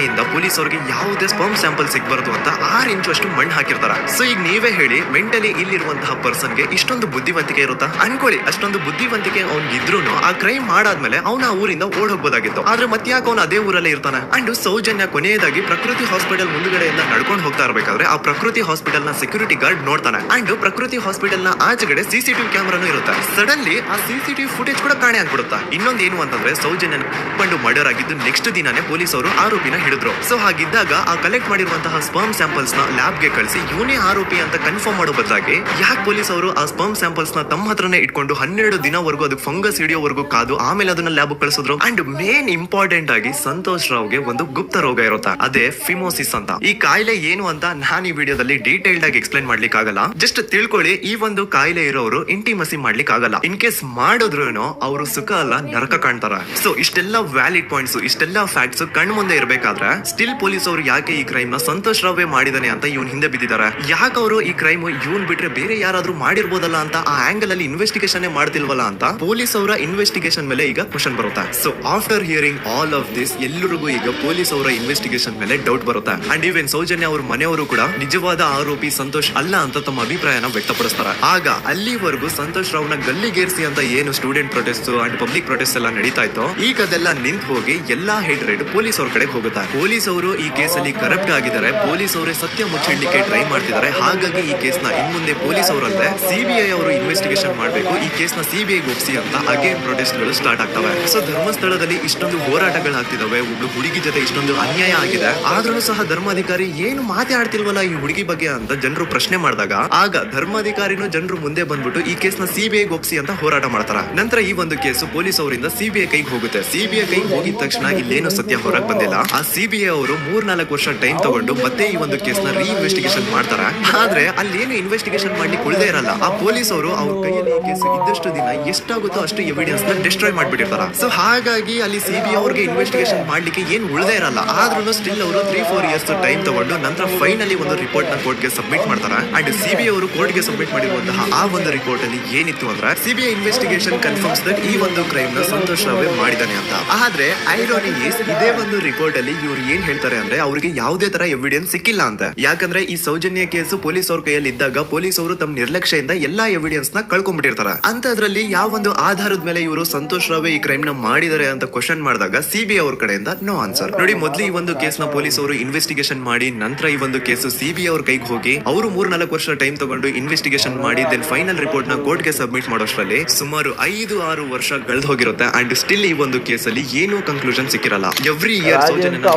ಇಂದ ಪೊಲೀಸ್ ಅವರಿಗೆ ಯಾವುದೇ ಸ್ಪರ್ಮ್ ಸ್ಯಾಂಪಲ್ ಸಿಗ್ಬಾರ್ದು ಅಂತ ಆರ್ ಇಂಚು ಅಷ್ಟು ಮಣ್ಣು ಹಾಕಿರ್ತಾರ. ಸೊ ಈಗ ನೀವೇ ಹೇಳಿ ಮೆಂಟಲಿ ಇಲ್ಲಿರುವಂತಹ ಪರ್ಸನ್ಗೆ ಇಷ್ಟೊಂದು ಬುದ್ಧಿವಂತಿಕೆ ಇರುತ್ತಾ? ಅನ್ಕೊಳ್ಳಿ ಅಷ್ಟೊಂದು ಬುದ್ಧಿವಂತಿಕೆ ಅವ್ನಿಗೆ ಇದ್ರೂ ಆ ಕ್ರೈಮ್ ಮಾಡಾದ್ಮೇಲೆ ಅವನ ಆ ಊರಿಂದ ಓಡ್ ಹೋಗ್ಬೋದಾಗಿತ್ತು ಆದ್ರೆ ಮತ್ತ್ಯಾಕೆ ಅವ್ನು ಅದೇ ಊರಲ್ಲೇ ಇರ್ತಾನೆ. ಅಂಡ್ ಸೌಜನ್ಯ ಕೊನೆಯದಾಗಿ ಪ್ರಕೃತಿ ಹಾಸ್ಪಿಟಲ್ ಮುಂದುಗಡೆಯಿಂದ ನಡ್ಕೊಂಡು ಹೋಗ್ತಾ ಇರ್ಬೇಕಾದ್ರೆ ಆ ಪ್ರಕೃತಿ ಹಾಸ್ಪಿಟಲ್ನ ಸೆಕ್ಯೂರಿಟಿ ಗಾರ್ಡ್ ನೋಡ್ತಾನೆ. ಅಂಡ್ ಪ್ರಕೃತಿ ಹಾಸ್ಪಿಟಲ್ನ ಆಚೆಗಡೆ ಸಿಸಿಟಿವಿ ಕ್ಯಾಮರಾನು ಇರುತ್ತೆ. ಸಡನ್ಲಿ ಆ ಸಿಸಿಟಿವಿ ಫುಟೇಜ್ ಕೂಡ ಕಾಣೆ ಆಗ್ಬಿಡುತ್ತಾ. ಇನ್ನೊಂದು ಏನು ಅಂತಂದ್ರೆ ಸೌಜನ್ಯ ಕಂಡು ಮರ್ಡರ್ ಆಗಿದ್ದು ನೆಕ್ಸ್ಟ್ ದಿನಾನೇ ಪೊಲೀಸ್ ಅವರು ಆರೋಪಿನ ಹಿಡಿದ್ರು. ಸೊ ಹಾಗಿದ್ದಾಗ ಆ ಕಲೆಕ್ಟ್ ಮಾಡಿರುವಂತಹ ಸ್ಪರ್ಮ್ ಸ್ಯಾಂಪಲ್ಸ್ನ ಲ್ಯಾಬ್ಗೆ ಕಳಿಸಿ, ಇವನೇ ಆರೋಪಿ ಅಂತ ಕನ್ಫರ್ಮ್ ಮಾಡೋ ಬದಲಾಗಿ ಯಾಕೆ ಪೊಲೀಸ್ ಅವರು ಆ ಸ್ಪರ್ಮ್ ಸ್ಯಾಂಪಲ್ಸ್ನ ತಮ್ಮ ಹತ್ರನೇ ಇಟ್ಕೊಂಡು ಹನ್ನೆರಡು ದಿನವರೆಗೂ ಅದಕ್ಕೆ ಫಂಗಸ್ ಹಿಡಿಯೋವರೆಗೂ ಕಾದು ಆಮೇಲೆ ಅದನ್ನ ಲ್ಯಾಬ್ ಕಳಿಸಿದ್ರು. ಅಂಡ್ ಮೇನ್ ಇಂಪಾರ್ಟೆಂಟ್ ಆಗಿ ಸಂತೋಷ್ ರಾವ್ಗೆ ಒಂದು ಗುಪ್ತ ರೋಗ ಇರುತ್ತೆ? ಅದೇ ಫಿಮೋಸಿಸ್ ಅಂತ. ಈ ಕಾಯಿಲೆ ಏನು ಅಂತ ನಾನು ಈ ವಿಡಿಯೋದಲ್ಲಿ ಡೀಟೇಲ್ಡ್ ಆಗಿ ಎಕ್ಸ್ಪ್ಲೈನ್ ಮಾಡ್ಲಿಕ್ಕೆ ಆಗಲ್ಲ ಜಸ್ಟ್ ತಿಳ್ಕೊಳ್ಳಿ, ಈ ಒಂದು ಕಾಯಿಲೆ ಇರೋರು ಇಂಟಿಮಸಿ ಮಾಡ್ಲಿಕ್ಕೆ ಆಗಲ್ಲ ಇನ್ ಕೇಸ್ ಮಾಡಿದ್ರು ಅವರು ಸುಖ ಅಲ್ಲ, ನರಕ ಕಾಣ್ತಾರ. ಸೊ ಇಷ್ಟೆಲ್ಲ ವ್ಯಾಲಿಡ್ ಪಾಯಿಂಟ್ಸ್ ಇಷ್ಟೆಲ್ಲ ಫ್ಯಾಕ್ಟ್ಸ್ ಕಣ್ ಮುಂದೆ ಇರಬೇಕಾದ್ರೆ ಸ್ಟಿಲ್ ಪೊಲೀಸ್ ಅವರು ಯಾಕೆ ಈ ಕ್ರೈಮ್ನ ಸಂತೋಷ್ ರಾವೇ ಮಾಡಿದಾನೆ ಅಂತ ಇವನ್ ಹಿಂದೆ ಬಿದ್ದಿದ್ದಾರೆ. ಯಾಕೆ ಅವರು ಈ ಕ್ರೈಮ್ ಇವನ್ ಬಿಟ್ರೆ ಬೇರೆ ಯಾರಾದ್ರೂ ಮಾಡಿರ್ಬೋದಲ್ಲ ಅಂತ ಆ ಆಂಗಲ್ ಅಲ್ಲಿ ಇನ್ವೆಸ್ಟಿಗೇಷನ್ ಮಾಡ್ತಿಲ್ವಲ್ಲ ಅಂತ ಪೊಲೀಸ್ ಅವರ ಇನ್ವೆಸ್ಟಿಗೇಷನ್ ಮೇಲೆ ಈಗ ಕ್ವಶನ್ ಬರುತ್ತೆ. So after hearing all of this ಎಲ್ಲರಿಗೂ ಈಗ ಪೊಲೀಸ್ ಅವರ ಇನ್ವೆಸ್ಟಿಗೇಷನ್ ಮೇಲೆ ಡೌಟ್ ಬರುತ್ತೆ. ಅಂಡ್ ಈವನ್ ಸೌಜನ್ಯ ಅವ್ರ ಮನೆಯವರು ಕೂಡ ನಿಜವಾದ ಆರೋಪಿ ಸಂತೋಷ್ ಅಲ್ಲ ಅಂತ ತಮ್ಮ ಅಭಿಪ್ರಾಯನ ವ್ಯಕ್ತಪಡಿಸ್ತಾರೆ. ಆಗ ಅಲ್ಲಿವರೆಗೂ ಸಂತೋಷ್ ರಾವ್ನ ಗಲ್ಲಿಗೇರಿಸಿ ಅಂತ ಏನು student protest and public protest ಎಲ್ಲ ನಡೀತಾ ಇತ್ತು, ಈಗ ಅದೆಲ್ಲ ನಿಂತು ಹೋಗಿ ಎಲ್ಲಾ ಹೆಡ್ ರೇಡ್ ಪೊಲೀಸ್ ಅವ್ರ ಕಡೆ ಹೋಗುತ್ತೆ. ಪೊಲೀಸ್ ಅವರು ಈ ಕೇಸಲ್ಲಿ ಕರಪ್ಟ್ ಆಗಿದ್ದಾರೆ. ಪೊಲೀಸ್ ಅವರೇ ಸತ್ಯ ಮುಚ್ಚಿಡ್ಲಿಕ್ಕೆ ಟ್ರೈ ಮಾಡ್ತಿದ್ದಾರೆ. ಹಾಗಾಗಿ ಈ ಕೇಸ್ನ ಇನ್ ಮುಂದೆ ಪೊಲೀಸ್ ಅವರಲ್ಲೇ ಸಿಬಿಐ ಅವರು ಇನ್ವೆಸ್ಟಿಗೇಷನ್ ಮಾಡಬೇಕು. ಈ ಕೇಸ್ನ ಸಿಬಿಐ ಒಪ್ಪಿಸಿ ಅಂತ ಅಗೇನ್ ಪ್ರೊಟೆಸ್ಟ್ಗಳು ಸ್ಟಾರ್ಟ್ ಆಗ್ತವೆ. ಸೊ ಧರ್ಮಸ್ಥಳದಲ್ಲಿ ಇಷ್ಟೊಂದು ಹೋರಾಟಗಳು ಆಗ್ತಿದಾವೆ ಒಬ್ಳು ಹುಡುಗಿ ಜೊತೆ ಇಷ್ಟೊಂದು ಅನ್ಯಾಯ ಆಗಿದೆ. ಆದ್ರೂ ಸಹ ಧರ್ಮಾಧಿಕಾರಿ ಏನು ಮಾತಾಡ್ತಿಲ್ವಲ್ಲ ಈ ಹುಡುಗಿ ಬಗ್ಗೆ ಅಂತ ಜನರು ಪ್ರಶ್ನೆ ಮಾಡಿದಾಗ, ಆಗ ಧರ್ಮಾಧಿಕಾರಿನೂ ಜನರು ಮುಂದೆ ಬಂದ್ಬಿಟ್ಟು ಈ ಕೇಸ್ನ ಸಿಬಿಐ ಒಪ್ಪಿಸಿ ಅಂತ ಹೋರಾಟ ಮಾಡ್ತಾರ. ನಂತರ ಈ ಒಂದು ಕೇಸು ಪೊಲೀಸ್ ಅವರಿಂದ ಸಿಬಿಐ ಕೈಗೆ ಹೋಗುತ್ತೆ. ಸಿಬಿಐ ಕೈಗೆ ಹೋಗಿದ ತಕ್ಷಣ ಇಲ್ಲೇನು ಸತ್ಯ ಹೊರಗೆ ಬಂದಿಲ್ಲ. ಆ ಸಿಬಿಐ ಅವರು ಮೂರ್ ನಾಲ್ಕು ವರ್ಷ ಟೈಮ್ ತಗೊಂಡು ಮತ್ತೆ ಈ ಒಂದು ಕೇಸ್ನ ರೀ ಇನ್ವೆಸ್ಟಿಗೇಷನ್ ಮಾಡ್ತಾರ. ಆದ್ರೆ ಅಲ್ಲೇನು ಇನ್ವೆಸ್ಟಿಗೇಷನ್ ಮಾಡ್ಲಿಕ್ಕೆ ಉಳಿದೇ ಇರಲ್ಲ. ಆ ಪೊಲೀಸ್ ಅವರು ಅವ್ರ ಕೈಯಲ್ಲಿ ಈ ಕೇಸ್ ಇದ್ದಷ್ಟು ದಿನ ಎಷ್ಟಾಗುತ್ತೋ ಅಷ್ಟು ಎವಿಡೆನ್ಸ್ನ ಡಿಸ್ಟ್ರಾಯ್ ಮಾಡ್ಬಿಟ್ಟಿರ್ತಾರ. ಸೊ ಹಾಗಾಗಿ ಅಲ್ಲಿ ಸಿಬಿಐ ಅವ್ರಿಗೆ ಇನ್ವೆಸ್ಟಿಗೇಷನ್ ಮಾಡ್ಲಿಕ್ಕೆ ಏನ್ ಉಳದೇ ಇರಲ್ಲ. ಆದ್ರೂ ಸ್ಟಿಲ್ ಅವರು ತ್ರೀ ಫೋರ್ ಇಯರ್ಸ್ ಟೈಮ್ ತಗೊಂಡು ನಂತರ ಫೈನಲಿ ಒಂದು ರಿಪೋರ್ಟ್ನ ಕೋರ್ಟ್ಗೆ ಸಬ್ಮಿಟ್ ಮಾಡ್ತಾರೆ. ಅಂಡ್ ಸಿಬಿಐ ಅವರು ಕೋರ್ಟ್ಗೆ ಸಬ್ಮಿಟ್ ಮಾಡಿರುವಂತಹ ಆ ಒಂದು ರಿಪೋರ್ಟ್ ಅಲ್ಲಿ ಏನಿತ್ತು ಅಂದ್ರೆ ಸಿಬಿಐ ಇನ್ವೆಸ್ಟಿಗೇಷನ್ ಕನ್ಫರ್ಮ್ಸ್ ದಟ್ ಈ ಒಂದು ಕ್ರೈಮ್ನ ಸಂತೋಷ್ ರಾವೆ ಮಾಡಿದಾನೆ ಅಂತ. ಆದ್ರೆ ಐರೋನಿ ಇದೇ ಒಂದು ರಿಪೋರ್ಟ್ ಅಲ್ಲಿ ಇವ್ರು ಏನ್ ಹೇಳ್ತಾರೆ ಅಂದ್ರೆ, ಅವರಿಗೆ ಯಾವುದೇ ತರ ಎವಿಡೆನ್ಸ್ ಸಿಕ್ಕಿಲ್ಲ ಅಂತ. ಯಾಕಂದ್ರೆ ಈ ಸೌಜನ್ಯ ಕೇಸ್ ಪೊಲೀಸ್ ಅವ್ರ ಕೈಯಲ್ಲಿ ಇದ್ದಾಗ ಪೊಲೀಸ್ ಅವರು ತಮ್ಮ ನಿರ್ಲಕ್ಷ್ಯದಿಂದ ಎಲ್ಲಾ ಎವಿಡೆನ್ಸ್ನ ಕಳ್ಕೊಂಡ್ಬಿಟ್ಟಿರ್ತಾರೆ. ಅಂತದ್ರಲ್ಲಿ ಯಾವ ಒಂದು ಆಧಾರದ ಮೇಲೆ ಇವರು ಸಂತೋಷ್ ರಾವ್ ಈ ಕ್ರೈಮ್ನ ಮಾಡಿದ್ದಾರೆ ಅಂತ ಕ್ವಶನ್ ಮಾಡಿದಾಗ ಸಿಬಿಐ ಅವ್ರ ಕಡೆಯಿಂದ ನೋ ಆನ್ಸರ್ ನೋಡಿ ಮೊದಲು ಈ ಒಂದು ಕೇಸ್ನ ಪೊಲೀಸ್ ಅವರು ಇನ್ವೆಸ್ಟಿಗೇಷನ್ ಮಾಡಿ ನಂತರ ಈ ಒಂದು ಕೇಸು ಸಿಬಿಐ ಅವ್ರ ಕೈಗೆ ಹೋಗಿ ಅವರು ಮೂರ್ ನಾಲ್ಕು ವರ್ಷ ಟೈಮ್ ತಗೊಂಡು ಇನ್ವೆಸ್ಟಿಗೇಷನ್ ಮಾಡಿ ದೆನ್ ಫೈನಲ್ ರಿಪೋರ್ಟ್ನ ಕೋರ್ಟ್ಗೆ ಸಬ್ಮಿಟ್ ಮಾಡೋಷ್ಟರಲ್ಲಿ ಸುಮಾರು ಐದು ಆರು ವರ್ಷ ಕಳೆದು ಹೋಗಿರುತ್ತೆ. ಅಂಡ್ ಸ್ಟಿಲ್ ಈ ಒಂದು ಕೇಸ್ ಅಲ್ಲಿ ಏನೂ ಕನ್ಕ್ಲೂಷನ್ ಸಿಕ್ಕಿರಲ್ಲ. ಎವ್ರಿ ಇಯರ್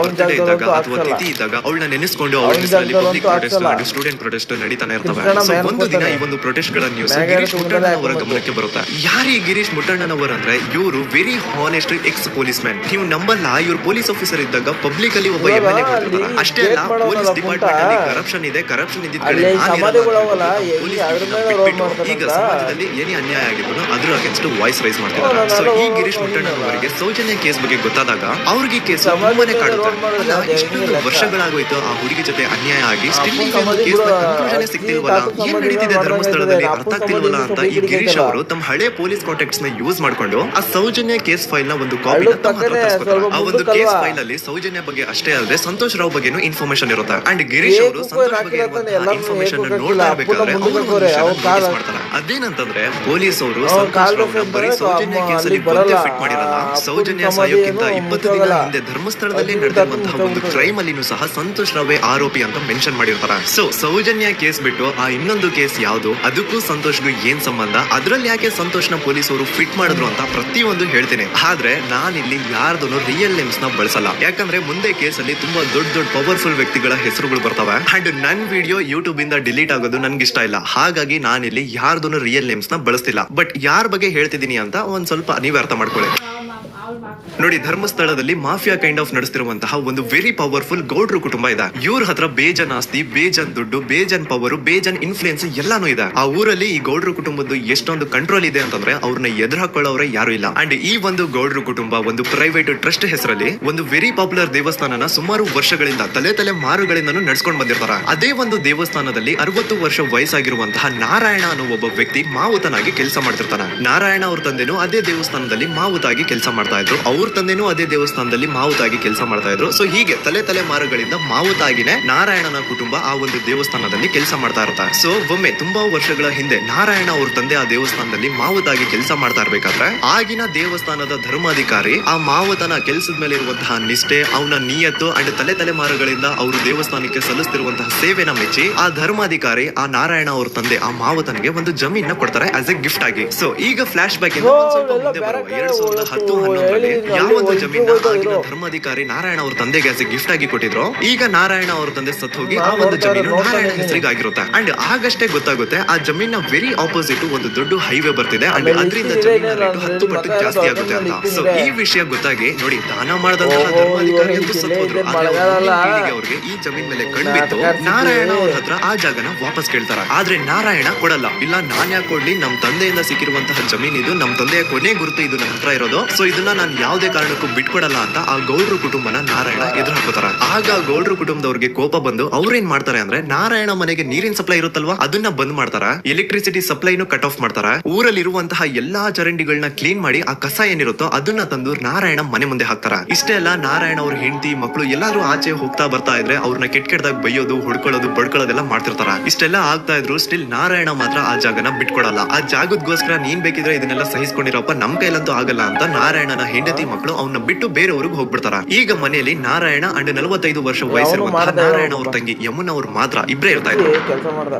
ಬರ್ತ್ಡೇ ಇದ್ದಾಗ ಅಥವಾ. ತಿಥಿ ಇದ್ದಾಗ ಅವಳನ್ನ ನೆನೆಸ್ಕೊಂಡು ಅವಳ ಹೆಸರಲ್ಲಿ ಪಬ್ಲಿಕ್ ಪ್ರೊಟೆಸ್ಟ್. ಸ್ಟೂಡೆಂಟ್ ಪ್ರೊಟೆಸ್ಟ್ ನಡೀತಾನೆ ಇರ್ತವೆ. ಒಂದು ದಿನ ಈ ಒಂದು ಪ್ರೊಟೆಸ್ಟ್ಗಳ ನ್ಯೂಸ್ ಅವರ ಗಮನಕ್ಕೆ ಬರುತ್ತೆ. ಯಾರು ಈ ಗಿರೀಶ್ ಮುಟ್ಟಣ್ಣನವರ್ ಅಂದ್ರೆ ಇವರು very honest ex police man ನೀವು ನಂಬಲ್ಲ ಇವ್ರು ಪೊಲೀಸ್ ಆಫೀಸರ್ ಇದ್ದಾಗ ಪಬ್ಲಿಕ್ ಅಲ್ಲಿ ಒಬ್ಬ ಎಂ ಎಂ ಎಲ್ ಅಷ್ಟೇ ಅಲ್ಲ ಪೊಲೀಸ್ ಡಿಪಾರ್ಟ್ಮೆಂಟ್ ಅಲ್ಲಿ ಕರಪ್ಷನ್ ಇದೆ ಕರಪ್ಷನ್ ಈಗ ಸಮಾಜದಲ್ಲಿ ಏನೇ ಅನ್ಯಾಯ ಆಗಿದ್ರು ಅದ್ರ ಅಗೇನ್ಸ್ಟ್ ವಾಯ್ಸ್ ರೈಸ್ ಮಾಡ್ತಿದ್ದಾರೆ. ಸೊ ಈ ಗಿರೀಶ್ ಮುಟ್ಟಣ್ಣನವರಿಗೆ ಸೌಜನ್ಯ ಕೇಸ್ ಬಗ್ಗೆ ಗೊತ್ತಾದಾಗ ಅವ್ರಿಗೆ ಕೇಸ್ ತುಂಬಾನೇ ಕಾಡುತ್ತೆ. ಇಷ್ಟೊಂದು ವರ್ಷಗಳಾಗೋಯ್ತು ಆ ಹುಡುಗಿ ಜೊತೆ ಅನ್ಯಾಯ ಆಗಿ ಸ್ಟಿಲ್ ಕೇಸ್ ಸಿಗ್ತಿಲ್ವಲ್ಲ? ಏನ್ ನಡೀತಿದೆ ಧರ್ಮಸ್ಥಳದಲ್ಲಿ. ಅರ್ಥ ಆಗ್ತಿಲ್ವಲ್ಲ ಅಂತ ಈ ಗಿರೀಶ್ ಅವರು ತಮ್ಮ ಹಳೆ ಪೊಲೀಸ್ ಕಾಂಟ್ಯಾಕ್ಟ್ಸ್ನ ಯೂಸ್ ಮಾಡ್ಕೊಂಡು ಆ ಸೌಜನ್ಯ ಕೇಸ್ ಫೈಲ್ನ ಒಂದು ಕಾಪಿ ಆ ಒಂದು ಕೇಸ್ ಫೈಲ್ ಅಲ್ಲಿ ಸೌಜನ್ಯ ಬಗ್ಗೆ ಅಷ್ಟೇ ಅಲ್ಲದೆ ಸಂತೋಷ್ ರಾವ್ ಬಗ್ಗೆನೂ ಇನ್ಫಾರ್ಮೇಶನ್ ಇರುತ್ತೆ. ಅಂಡ್ ಗಿರೀಶ್ ಅವರು ಸಂತೋಷ್ ಬಗ್ಗೆ ಇನ್ಫಾರ್ಮೇಶನ್ ನೋಡ್ತಾ ಇರ್ಬೇಕಾದ್ರೆ ಮಾಡ್ತಾರೆ. ಅದೇನಂತಂದ್ರೆ ಪೊಲೀಸ್ ಅವರು ಸಂತೋಷ್ ಬರೀ ಸೌಜನ್ಯ ಕೇಸ್ ಅಲ್ಲಿ. ಫಿಟ್ ಮಾಡಿರಲ್ಲ. ಸೌಜನ್ಯ ಸಾಯೋಕ್ಕಿಂತ ಇಪ್ಪತ್ತು ದಿನ ಹಿಂದೆ ಧರ್ಮಸ್ಥಳದಲ್ಲಿ ನಡೆದಿರುವಂತಹ ಒಂದು. ಕ್ರೈಮ್ ಅಲ್ಲಿನೂ ಸಹ ಸಂತೋಷ್ ರಾವೇ ಆರೋಪಿ ಅಂತ ಮೆನ್ಷನ್ ಮಾಡಿರ್ತಾರೆ. ಸೊ ಸೌಜನ್ಯ ಕೇಸ್ ಬಿಟ್ಟು ಆ ಇನ್ನೊಂದು ಕೇಸ್ ಯಾವುದು? ಅದಕ್ಕೂ ಸಂತೋಷ್ಗೂ ಏನ್ ಸಂಬಂಧ? ಅದ್ರಲ್ಲಿ ಯಾಕೆ ಸಂತೋಷ್ನ ಪೊಲೀಸರು ಫಿಟ್ ಮಾಡಿದ್ರು ಅಂತ ಪ್ರತಿಯೊಂದು ಹೇಳ್ತೀನಿ. ಆದ್ರೆ ನಾನಿಲ್ಲಿ ಯಾರ್ದು ರಿಯಲ್ ನೇಮ್ಸ್ನ ಬಳಸಲ್ಲ. ಯಾಕಂದ್ರೆ ಮುಂದೆ ಕೇಸಲ್ಲಿ ತುಂಬಾ ದೊಡ್ಡ ದೊಡ್ಡ ಪವರ್ಫುಲ್ ವ್ಯಕ್ತಿಗಳ ಹೆಸರುಗಳು ಬರ್ತವೆ. ಅಂಡ್ ನನ್ ವಿಡಿಯೋ ಯೂಟ್ಯೂಬ್ ಇಂದ ಡಿಲೀಟ್ ಆಗೋದು ನನ್ಗೆ ಇಷ್ಟ ಇಲ್ಲ. ಹಾಗಾಗಿ ನಾನಿಲ್ಲಿ ಯಾರ್ದು ರಿಯಲ್ ನೇಮ್ಸ್ನ ಬಳಸ್ತಿಲ್ಲ. ಬಟ್ ಯಾರ ಬಗ್ಗೆ ಹೇಳ್ತಿದ್ದೀನಿ ಅಂತ ಒಂದ್ ಸ್ವಲ್ಪ ನೀವೇ ಅರ್ಥ ಮಾಡ್ಕೊಳ್ಳಿ. ನೋಡಿ, ಧರ್ಮಸ್ಥಳದಲ್ಲಿ ಮಾಫಿಯಾ ಕೈಂಡ್ ಆಫ್ ನಡೆಸ್ತಿರುವಂತಹ ಒಂದು ವೆರಿ ಪವರ್ಫುಲ್ ಗೌಡ್ರು ಕುಟುಂಬ ಇದೆ. ಇವ್ರ ಹತ್ರ ಬೇಜನ್ ಆಸ್ತಿ, ಬೇಜನ್ ದುಡ್ಡು, ಬೇಜನ್ ಪವರ್ ಬೇಜನ್ ಇನ್ಫ್ಲೂಯೆನ್ಸ್ ಎಲ್ಲಾನು ಇದೆ. ಆ ಊರಲ್ಲಿ ಈ ಗೌಡ್ರು ಕುಟುಂಬದ ಎಷ್ಟೊಂದು ಕಂಟ್ರೋಲ್ ಇದೆ ಅಂತಂದ್ರೆ ಅವ್ರನ್ನ ಎದುರು ಹಾಕೊಳ್ಳೋರೆ ಯಾರು ಇಲ್ಲ. ಅಂಡ್ ಈ ಒಂದು ಗೌಡ್ರು ಕುಟುಂಬ, ಒಂದು ಪ್ರೈವೇಟ್ ಟ್ರಸ್ಟ್ ಹೆಸರಲ್ಲಿ ಒಂದು ವೆರಿ ಪಾಪ್ಯುಲರ್ ದೇವಸ್ಥಾನನ ಸುಮಾರು ವರ್ಷಗಳಿಂದ, ತಲೆ ತಲೆ ಮಾರುಗಳಿಂದ ನಡ್ಸ್ಕೊಂಡ್ ಬಂದಿರ್ತಾರ. ಅದೇ ಒಂದು ದೇವಸ್ಥಾನದಲ್ಲಿ ಅರವತ್ತು ವರ್ಷ ವಯಸ್ಸಾಗಿರುವಂತಹ ನಾರಾಯಣ ಅನ್ನೋ ಒಬ್ಬ ವ್ಯಕ್ತಿ ಮಾವುತನಾಗಿ ಕೆಲಸ ಮಾಡ್ತಿರ್ತಾನೆ. ನಾರಾಯಣ ಅವ್ರ ತಂದೆನು ಅದೇ ದೇವಸ್ಥಾನದಲ್ಲಿ ಮಾವುತಾಗಿ ಕೆಲಸ ಮಾಡ್ತಾ ಇದ್ರು. ಅವ್ರ ತಂದೆನೂ ಅದೇ ದೇವಸ್ಥಾನದಲ್ಲಿ ಮಾವುತಾಗಿ ಕೆಲಸ ಮಾಡ್ತಾ ಇದ್ರು. ಸೊ ಹೀಗೆ ತಲೆ ತಲೆ ಮಾರುಗಳಿಂದ ಮಾವುತಾಗಿನೇ ನಾರಾಯಣನ ಕುಟುಂಬ ಆ ಒಂದು ದೇವಸ್ಥಾನದಲ್ಲಿ ಕೆಲಸ ಮಾಡ್ತಾ ಇರ್ತಾರೆ ಸೊ ಒಮ್ಮೆ ತುಂಬಾ ವರ್ಷಗಳ ಹಿಂದೆ ನಾರಾಯಣ ಅವ್ರ ತಂದೆ ಆ ದೇವಸ್ಥಾನದಲ್ಲಿ ಮಾವುತಾಗಿ ಕೆಲಸ ಮಾಡ್ತಾ ಇರ್ಬೇಕಾದ್ರೆ, ಆಗಿನ ದೇವಸ್ಥಾನದ ಧರ್ಮಾಧಿಕಾರಿ ಆ ಮಾವುತನ ಕೆಲಸದ ಮೇಲೆ ಇರುವಂತಹ ನಿಷ್ಠೆ, ಅವನ ನಿಯತ್ತು ಅಂಡ್ ತಲೆ ತಲೆ ಮಾರುಗಳಿಂದ ಅವರು ದೇವಸ್ಥಾನಕ್ಕೆ ಸಲ್ಲಿಸ್ತಿರುವಂತಹ ಸೇವೆನ ಮೆಚ್ಚಿ ಆ ಧರ್ಮಾಧಿಕಾರಿ ಆ ನಾರಾಯಣ ಅವ್ರ ತಂದೆ ಆ ಮಾವತನಿಗೆ ಒಂದು ಜಮೀನ ಕೊಡ್ತಾರೆ ಆಸ್ ಎ ಗಿಫ್ಟ್ ಆಗಿ. ಸೊ ಈಗ ಫ್ಲಾಶ್ ಬ್ಯಾಕ್ ಎರಡ್ ಸಾವಿರದ ಹತ್ತು ಹನ್ನೊಂದರಲ್ಲಿ ಯಾವ ಒಂದು ಜಮೀನ ಆಗಿನ ಧರ್ಮಾಧಿಕಾರಿ ನಾರಾಯಣ ಅವ್ರ ತಂದೆಗೆ ಆಸ್ ಗಿಫ್ಟ್ ಆಗಿ ಕೊಟ್ಟಿದ್ರು. ಈಗ ನಾರಾಯಣ ಅವ್ರ ತಂದೆ ಸತ್ತು ಹೋಗಿ ಆ ಒಂದು ಜಮೀನು ನಾರಾಯಣ ಹೆಸರಿಗೆ ಆಗಿರುತ್ತೆ ಅಂಡ್ ಆಗಷ್ಟೇ ಗೊತ್ತಾಗುತ್ತೆ ಆ ಜಮೀನ ವೆರಿ ಆಪೋಸಿಟ್ ಒಂದು ದೊಡ್ಡ ಹೈವೇ ಬರ್ತಿದೆ. ಅಂಡ್ ಅದರಿಂದ ಜಮೀನ ರೇಟ್ ಹತ್ತು ಪಟ್ಟು ಜಾಸ್ತಿ ಆಗುತ್ತೆ ಅಂತ. ಸೊ ಈ ವಿಷಯ ಗೊತ್ತಾಗಿ ನೋಡಿ ದಾನ ಮಾಡದಂತಹ ಧರ್ಮಾಧಿಕಾರಿ ಅಂತೂ ಸತ್ತು ಹೋದ್ರು. ಆದ್ರೆ ಅವ್ರ ಮುಂದಿನ ಪೀಳಿಗೆ ಅವ್ರಿಗೆ ಈ ಜಮೀನ್ ಮೇಲೆ ಕಣ್ಬಿತ್ತು ನಾರಾಯಣ ಅವ್ರ ಹತ್ರ ಆ ಜಾಗನ ವಾಪಸ್ ಕೇಳ್ತಾರ. ಆದ್ರೆ ನಾರಾಯಣ ಕೊಡಲ್ಲ. ಇಲ್ಲ ನಾನ್ ಯಾಕೆ ಕೊಡ್ಲಿ? ನಮ್ ತಂದೆಯಿಂದ ಸಿಕ್ಕಿರುವಂತಹ ಜಮೀನ್ ಇದು ನಮ್ ತಂದೆಯ ಕೊನೆ ಗುರುತು ಇದು ನನ್ನ ಹತ್ರ ಇರೋದು. ಸೊ ಇದನ್ನ ನಾನು ಯಾವುದೇ ಕಾರಣಕ್ಕೂ ಬಿಟ್ಕೊಡಲ್ಲ ಅಂತ ಆ ಗೌಡ್ರು ಕುಟುಂಬನ ನಾರಾಯಣ ಎದುರು ಹಾಕೋತಾರ ಆಗ ಗೌಡ್ರು ಕುಟುಂಬದವ್ರಿಗೆ ಕೋಪ ಬಂದು ಅವ್ರೇನ್ ಮಾಡ್ತಾರೆ ಅಂದ್ರೆ ನಾರಾಯಣ ಮನೆಗೆ ನೀರಿನ ಸಪ್ಲೈ ಇರುತ್ತಲ್ವಾ? ಅದನ್ನ ಬಂದ್ ಮಾಡ್ತಾರ. ಎಲೆಕ್ಟ್ರಿಸಿಟಿ ಸಪ್ಲೈನು ಕಟ್ ಆಫ್ ಮಾಡ್ತಾರ. ಊರಲ್ಲಿ ಇರುವಂತಹ ಎಲ್ಲಾ ಚರಂಡಿಗಳನ್ನ ಕ್ಲೀನ್ ಮಾಡಿ ಆ ಕಸ ಏನಿರುತ್ತೋ ಅದನ್ನ ತಂದು ನಾರಾಯಣ ಮನೆ ಮುಂದೆ ಹಾಕ್ತಾರ. ಇಷ್ಟೇ ಅಲ್ಲ, ನಾರಾಯಣ ಅವ್ರ ಹೆಂಡತಿ ಮಕ್ಕಳು ಎಲ್ಲಾರು ಆಚೆ ಹೋಗ್ತಾ ಬರ್ತಾ ಇದ್ರೆ ಅವ್ರನ್ನ ಕೆಟ್ಟ ಕೆಟ್ಟದಾಗ ಬೈಯೋದು, ಹೊಡ್ಕೊಳ್ಳೋದು, ಬಡ್ಕೊಳ್ಳೋದೆಲ್ಲ ಮಾಡ್ತಿರ್ತಾರ. ಇಷ್ಟೆಲ್ಲ ಆಗ್ತಾ ಇದ್ರು ಸ್ಟಿಲ್ ನಾರಾಯಣ ಮಾತ್ರ ಆ ಜಾಗನ ಬಿಟ್ಕೊಡಲ್ಲ. ಆ ಜಾಗದ್ಗೋಸ್ಕರ ನೀನ್ ಬೇಕಿದ್ರೆ ಇದನ್ನೆಲ್ಲ ಸಹಿಸ್ಕೊಂಡಿರೋಪ್ಪ, ನಮ್ ಕೈಲಂತೂ ಆಗಲ್ಲ ಅಂತ ನಾರಾಯಣನ ಹೆಂಡತಿ ಮಕ್ಕಳು ಅವನ್ನ ಬಿಟ್ಟು ಬೇರೆ ಊರಿಗೆ ಹೋಗ್ಬಿಡ್ತಾರ. ಈಗ ಮನೆಯಲ್ಲಿ ನಾರಾಯಣ ಅಂಡ್ ನಲವತ್ತೈದು ವರ್ಷ ವಯಸ್ಸಿರುವಂತಹ ನಾರಾಯಣ. ಅವ್ರ ತಂಗಿ ಯಮುನ ಅವ್ರು ಮಾತ್ರ ಇಬ್ರೇ ಇರ್ತಾ ಇದ್ರು. ಕೆಲಸ ಮಾಡ್ದ.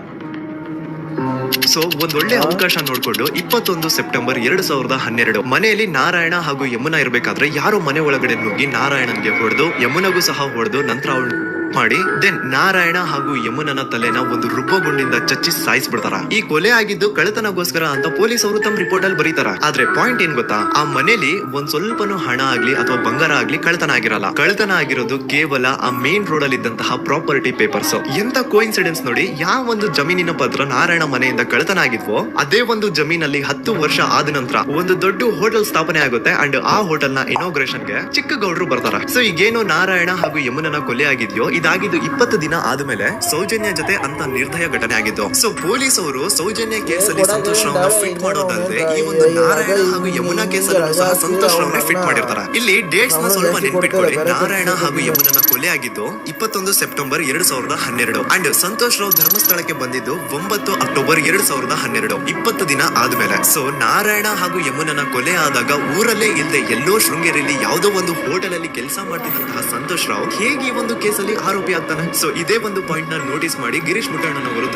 ಸೊ ಒಂದ್ ಒಳ್ಳೆ ಅವಕಾಶ ನೋಡ್ಕೊಂಡು ಇಪ್ಪತ್ತೊಂದು ಸೆಪ್ಟೆಂಬರ್ ಎರಡ್ ಸಾವಿರದ ಹನ್ನೆರಡು ಮನೆಯಲ್ಲಿ ನಾರಾಯಣ ಹಾಗೂ ಯಮುನಾ ಇರ್ಬೇಕಾದ್ರೆ ಯಾರೋ ಮನೆ ಒಳಗಡೆ ನುಗ್ಗಿ ನಾರಾಯಣನ್ಗೆ ಹೊಡೆದು ಯಮುನಗೂ ಸಹ ಹೊಡೆದು ನಂತರ ಅವಳು ಮಾಡಿ ದೆನ್ ನಾರಾಯಣ ಹಾಗೂ ಯಮುನನ ತಲೆನ ಒಂದು ರುಬ್ಬಗುಂಡಿಂದ ಚಚ್ಚಿ ಸಾಯಿಸ್ಬಿಡ್ತಾರ. ಈ ಕೊಲೆ ಆಗಿದ್ದು ಕಳೆತನಗೋಸ್ಕರ ಅಂತ ಪೊಲೀಸ್ ಅವರು ತಮ್ಮ ರಿಪೋರ್ಟ್ ಅಲ್ಲಿ ಬರೀತಾರ. ಆದ್ರೆ ಪಾಯಿಂಟ್ ಏನ್ ಗೊತ್ತಾ? ಆ ಮನೇಲಿ ಒಂದ್ ಸ್ವಲ್ಪನೂ ಹಣ ಆಗ್ಲಿ ಅಥವಾ ಬಂಗಾರ ಆಗ್ಲಿ ಕಳ್ಳತನ ಆಗಿರಲ್ಲ. ಕಳ್ಳತನ ಆಗಿರೋದು ಕೇವಲ ಆ ಮೇನ್ ರೋಡ್ ಅಲ್ಲಿ ಇದ್ದಂತಹ ಪ್ರಾಪರ್ಟಿ ಪೇಪರ್ಸ್ ಎಂತ ಕೋಇನ್ಸಿಡೆನ್ಸ್ ನೋಡಿ, ಯಾವ ಒಂದು ಜಮೀನಿನ ಪತ್ರ ನಾರಾಯಣ ಮನೆಯಿಂದ ಕಳ್ಳತನ ಆಗಿದ್ವೋ, ಅದೇ ಒಂದು ಜಮೀನಲ್ಲಿ ಹತ್ತು ವರ್ಷ ಆದ ನಂತರ ಒಂದು ದೊಡ್ಡ ಹೋಟೆಲ್ ಸ್ಥಾಪನೆ ಆಗುತ್ತೆ ಅಂಡ್ ಆ ಹೋಟೆಲ್ನ ಇನಾಗ್ರೇಷನ್ಗೆ ಚಿಕ್ಕ ಗೌಡ್ರು ಬರ್ತಾರ. ಸೊ ಈಗೇನು ನಾರಾಯಣ ಹಾಗೂ ಯಮುನನ ಕೊಲೆ ಆಗಿದ್ಯೋ ಇದಾಗಿದ್ದು ಇಪ್ಪತ್ತು ದಿನ ಆದ್ಮೇಲೆ ಸೌಜನ್ಯ ಜೊತೆ ಅಂತ ನಿರ್ದಯ ಘಟನೆ ಆಗಿದ್ದು. ಸೊ ಪೊಲೀಸ್ ಅವರು ಸೌಜನ್ಯ ಕೇಸಲ್ಲಿ ಸಂತೋಷ್ ಫಿಟ್ ಮಾಡೋದಲ್ಲದೆ ಈ ಒಂದು ನಾರಾಯಣ ಹಾಗೂ ಯಮುನಾ ಕೇಸಲ್ಲೂ ಸಹ ಸಂತೋಷ್ ರಾವ್ನ ಫಿಟ್ ಮಾಡಿರ್ತಾರೆ. ಇಲ್ಲಿ ಡೇಟ್ಸ್ನ ಸ್ವಲ್ಪ ನೆನ್ಪಿಟ್ಕೊಳ್ಳಿ. ನಾರಾಯಣ ಹಾಗೂ ಯಮುನನ ಕೊಲೆ ಆಗಿದ್ದು ಇಪ್ಪತ್ತೊಂದು ಸೆಪ್ಟೆಂಬರ್ ಎರಡ್ ಸಾವಿರದ ಹನ್ನೆರಡು. ಅಂಡ್ ಸಂತೋಷ್ ರಾವ್ ಧರ್ಮಸ್ಥಳಕ್ಕೆ ಬಂದಿದ್ದು ಒಂಬತ್ತು ಅಕ್ಟೋಬರ್ ಎರಡ್ ಸಾವಿರದ ಹನ್ನೆರಡು. ಇಪ್ಪತ್ತು ದಿನ ಆದ್ಮೇಲೆ. ಸೊ ನಾರಾಯಣ ಹಾಗೂ ಯಮುನನ ಕೊಲೆ ಆದಾಗ ಊರಲ್ಲೇ ಇಲ್ಲದೆ ಎಲ್ಲೋ ಶೃಂಗೇರಿಯಲ್ಲಿ ಯಾವುದೋ ಒಂದು ಹೋಟೆಲ್ ಅಲ್ಲಿ ಕೆಲಸ ಮಾಡ್ತಿದ್ದಂತಹ ಸಂತೋಷ್ ರಾವ್ ಹೇಗೆ ಈ ಒಂದು ಕೇಸಲ್ಲಿ ಆರೋಪಿ ಆಗ್ತಾನೆ. ಸೊ ಇದೇ ಒಂದು ಪಾಯಿಂಟ್ನ ನೋಟಿಸ್ ಮಾಡಿ ಗಿರೀಶ್ ಮುಟ್ಟಣ್ಣನವರು.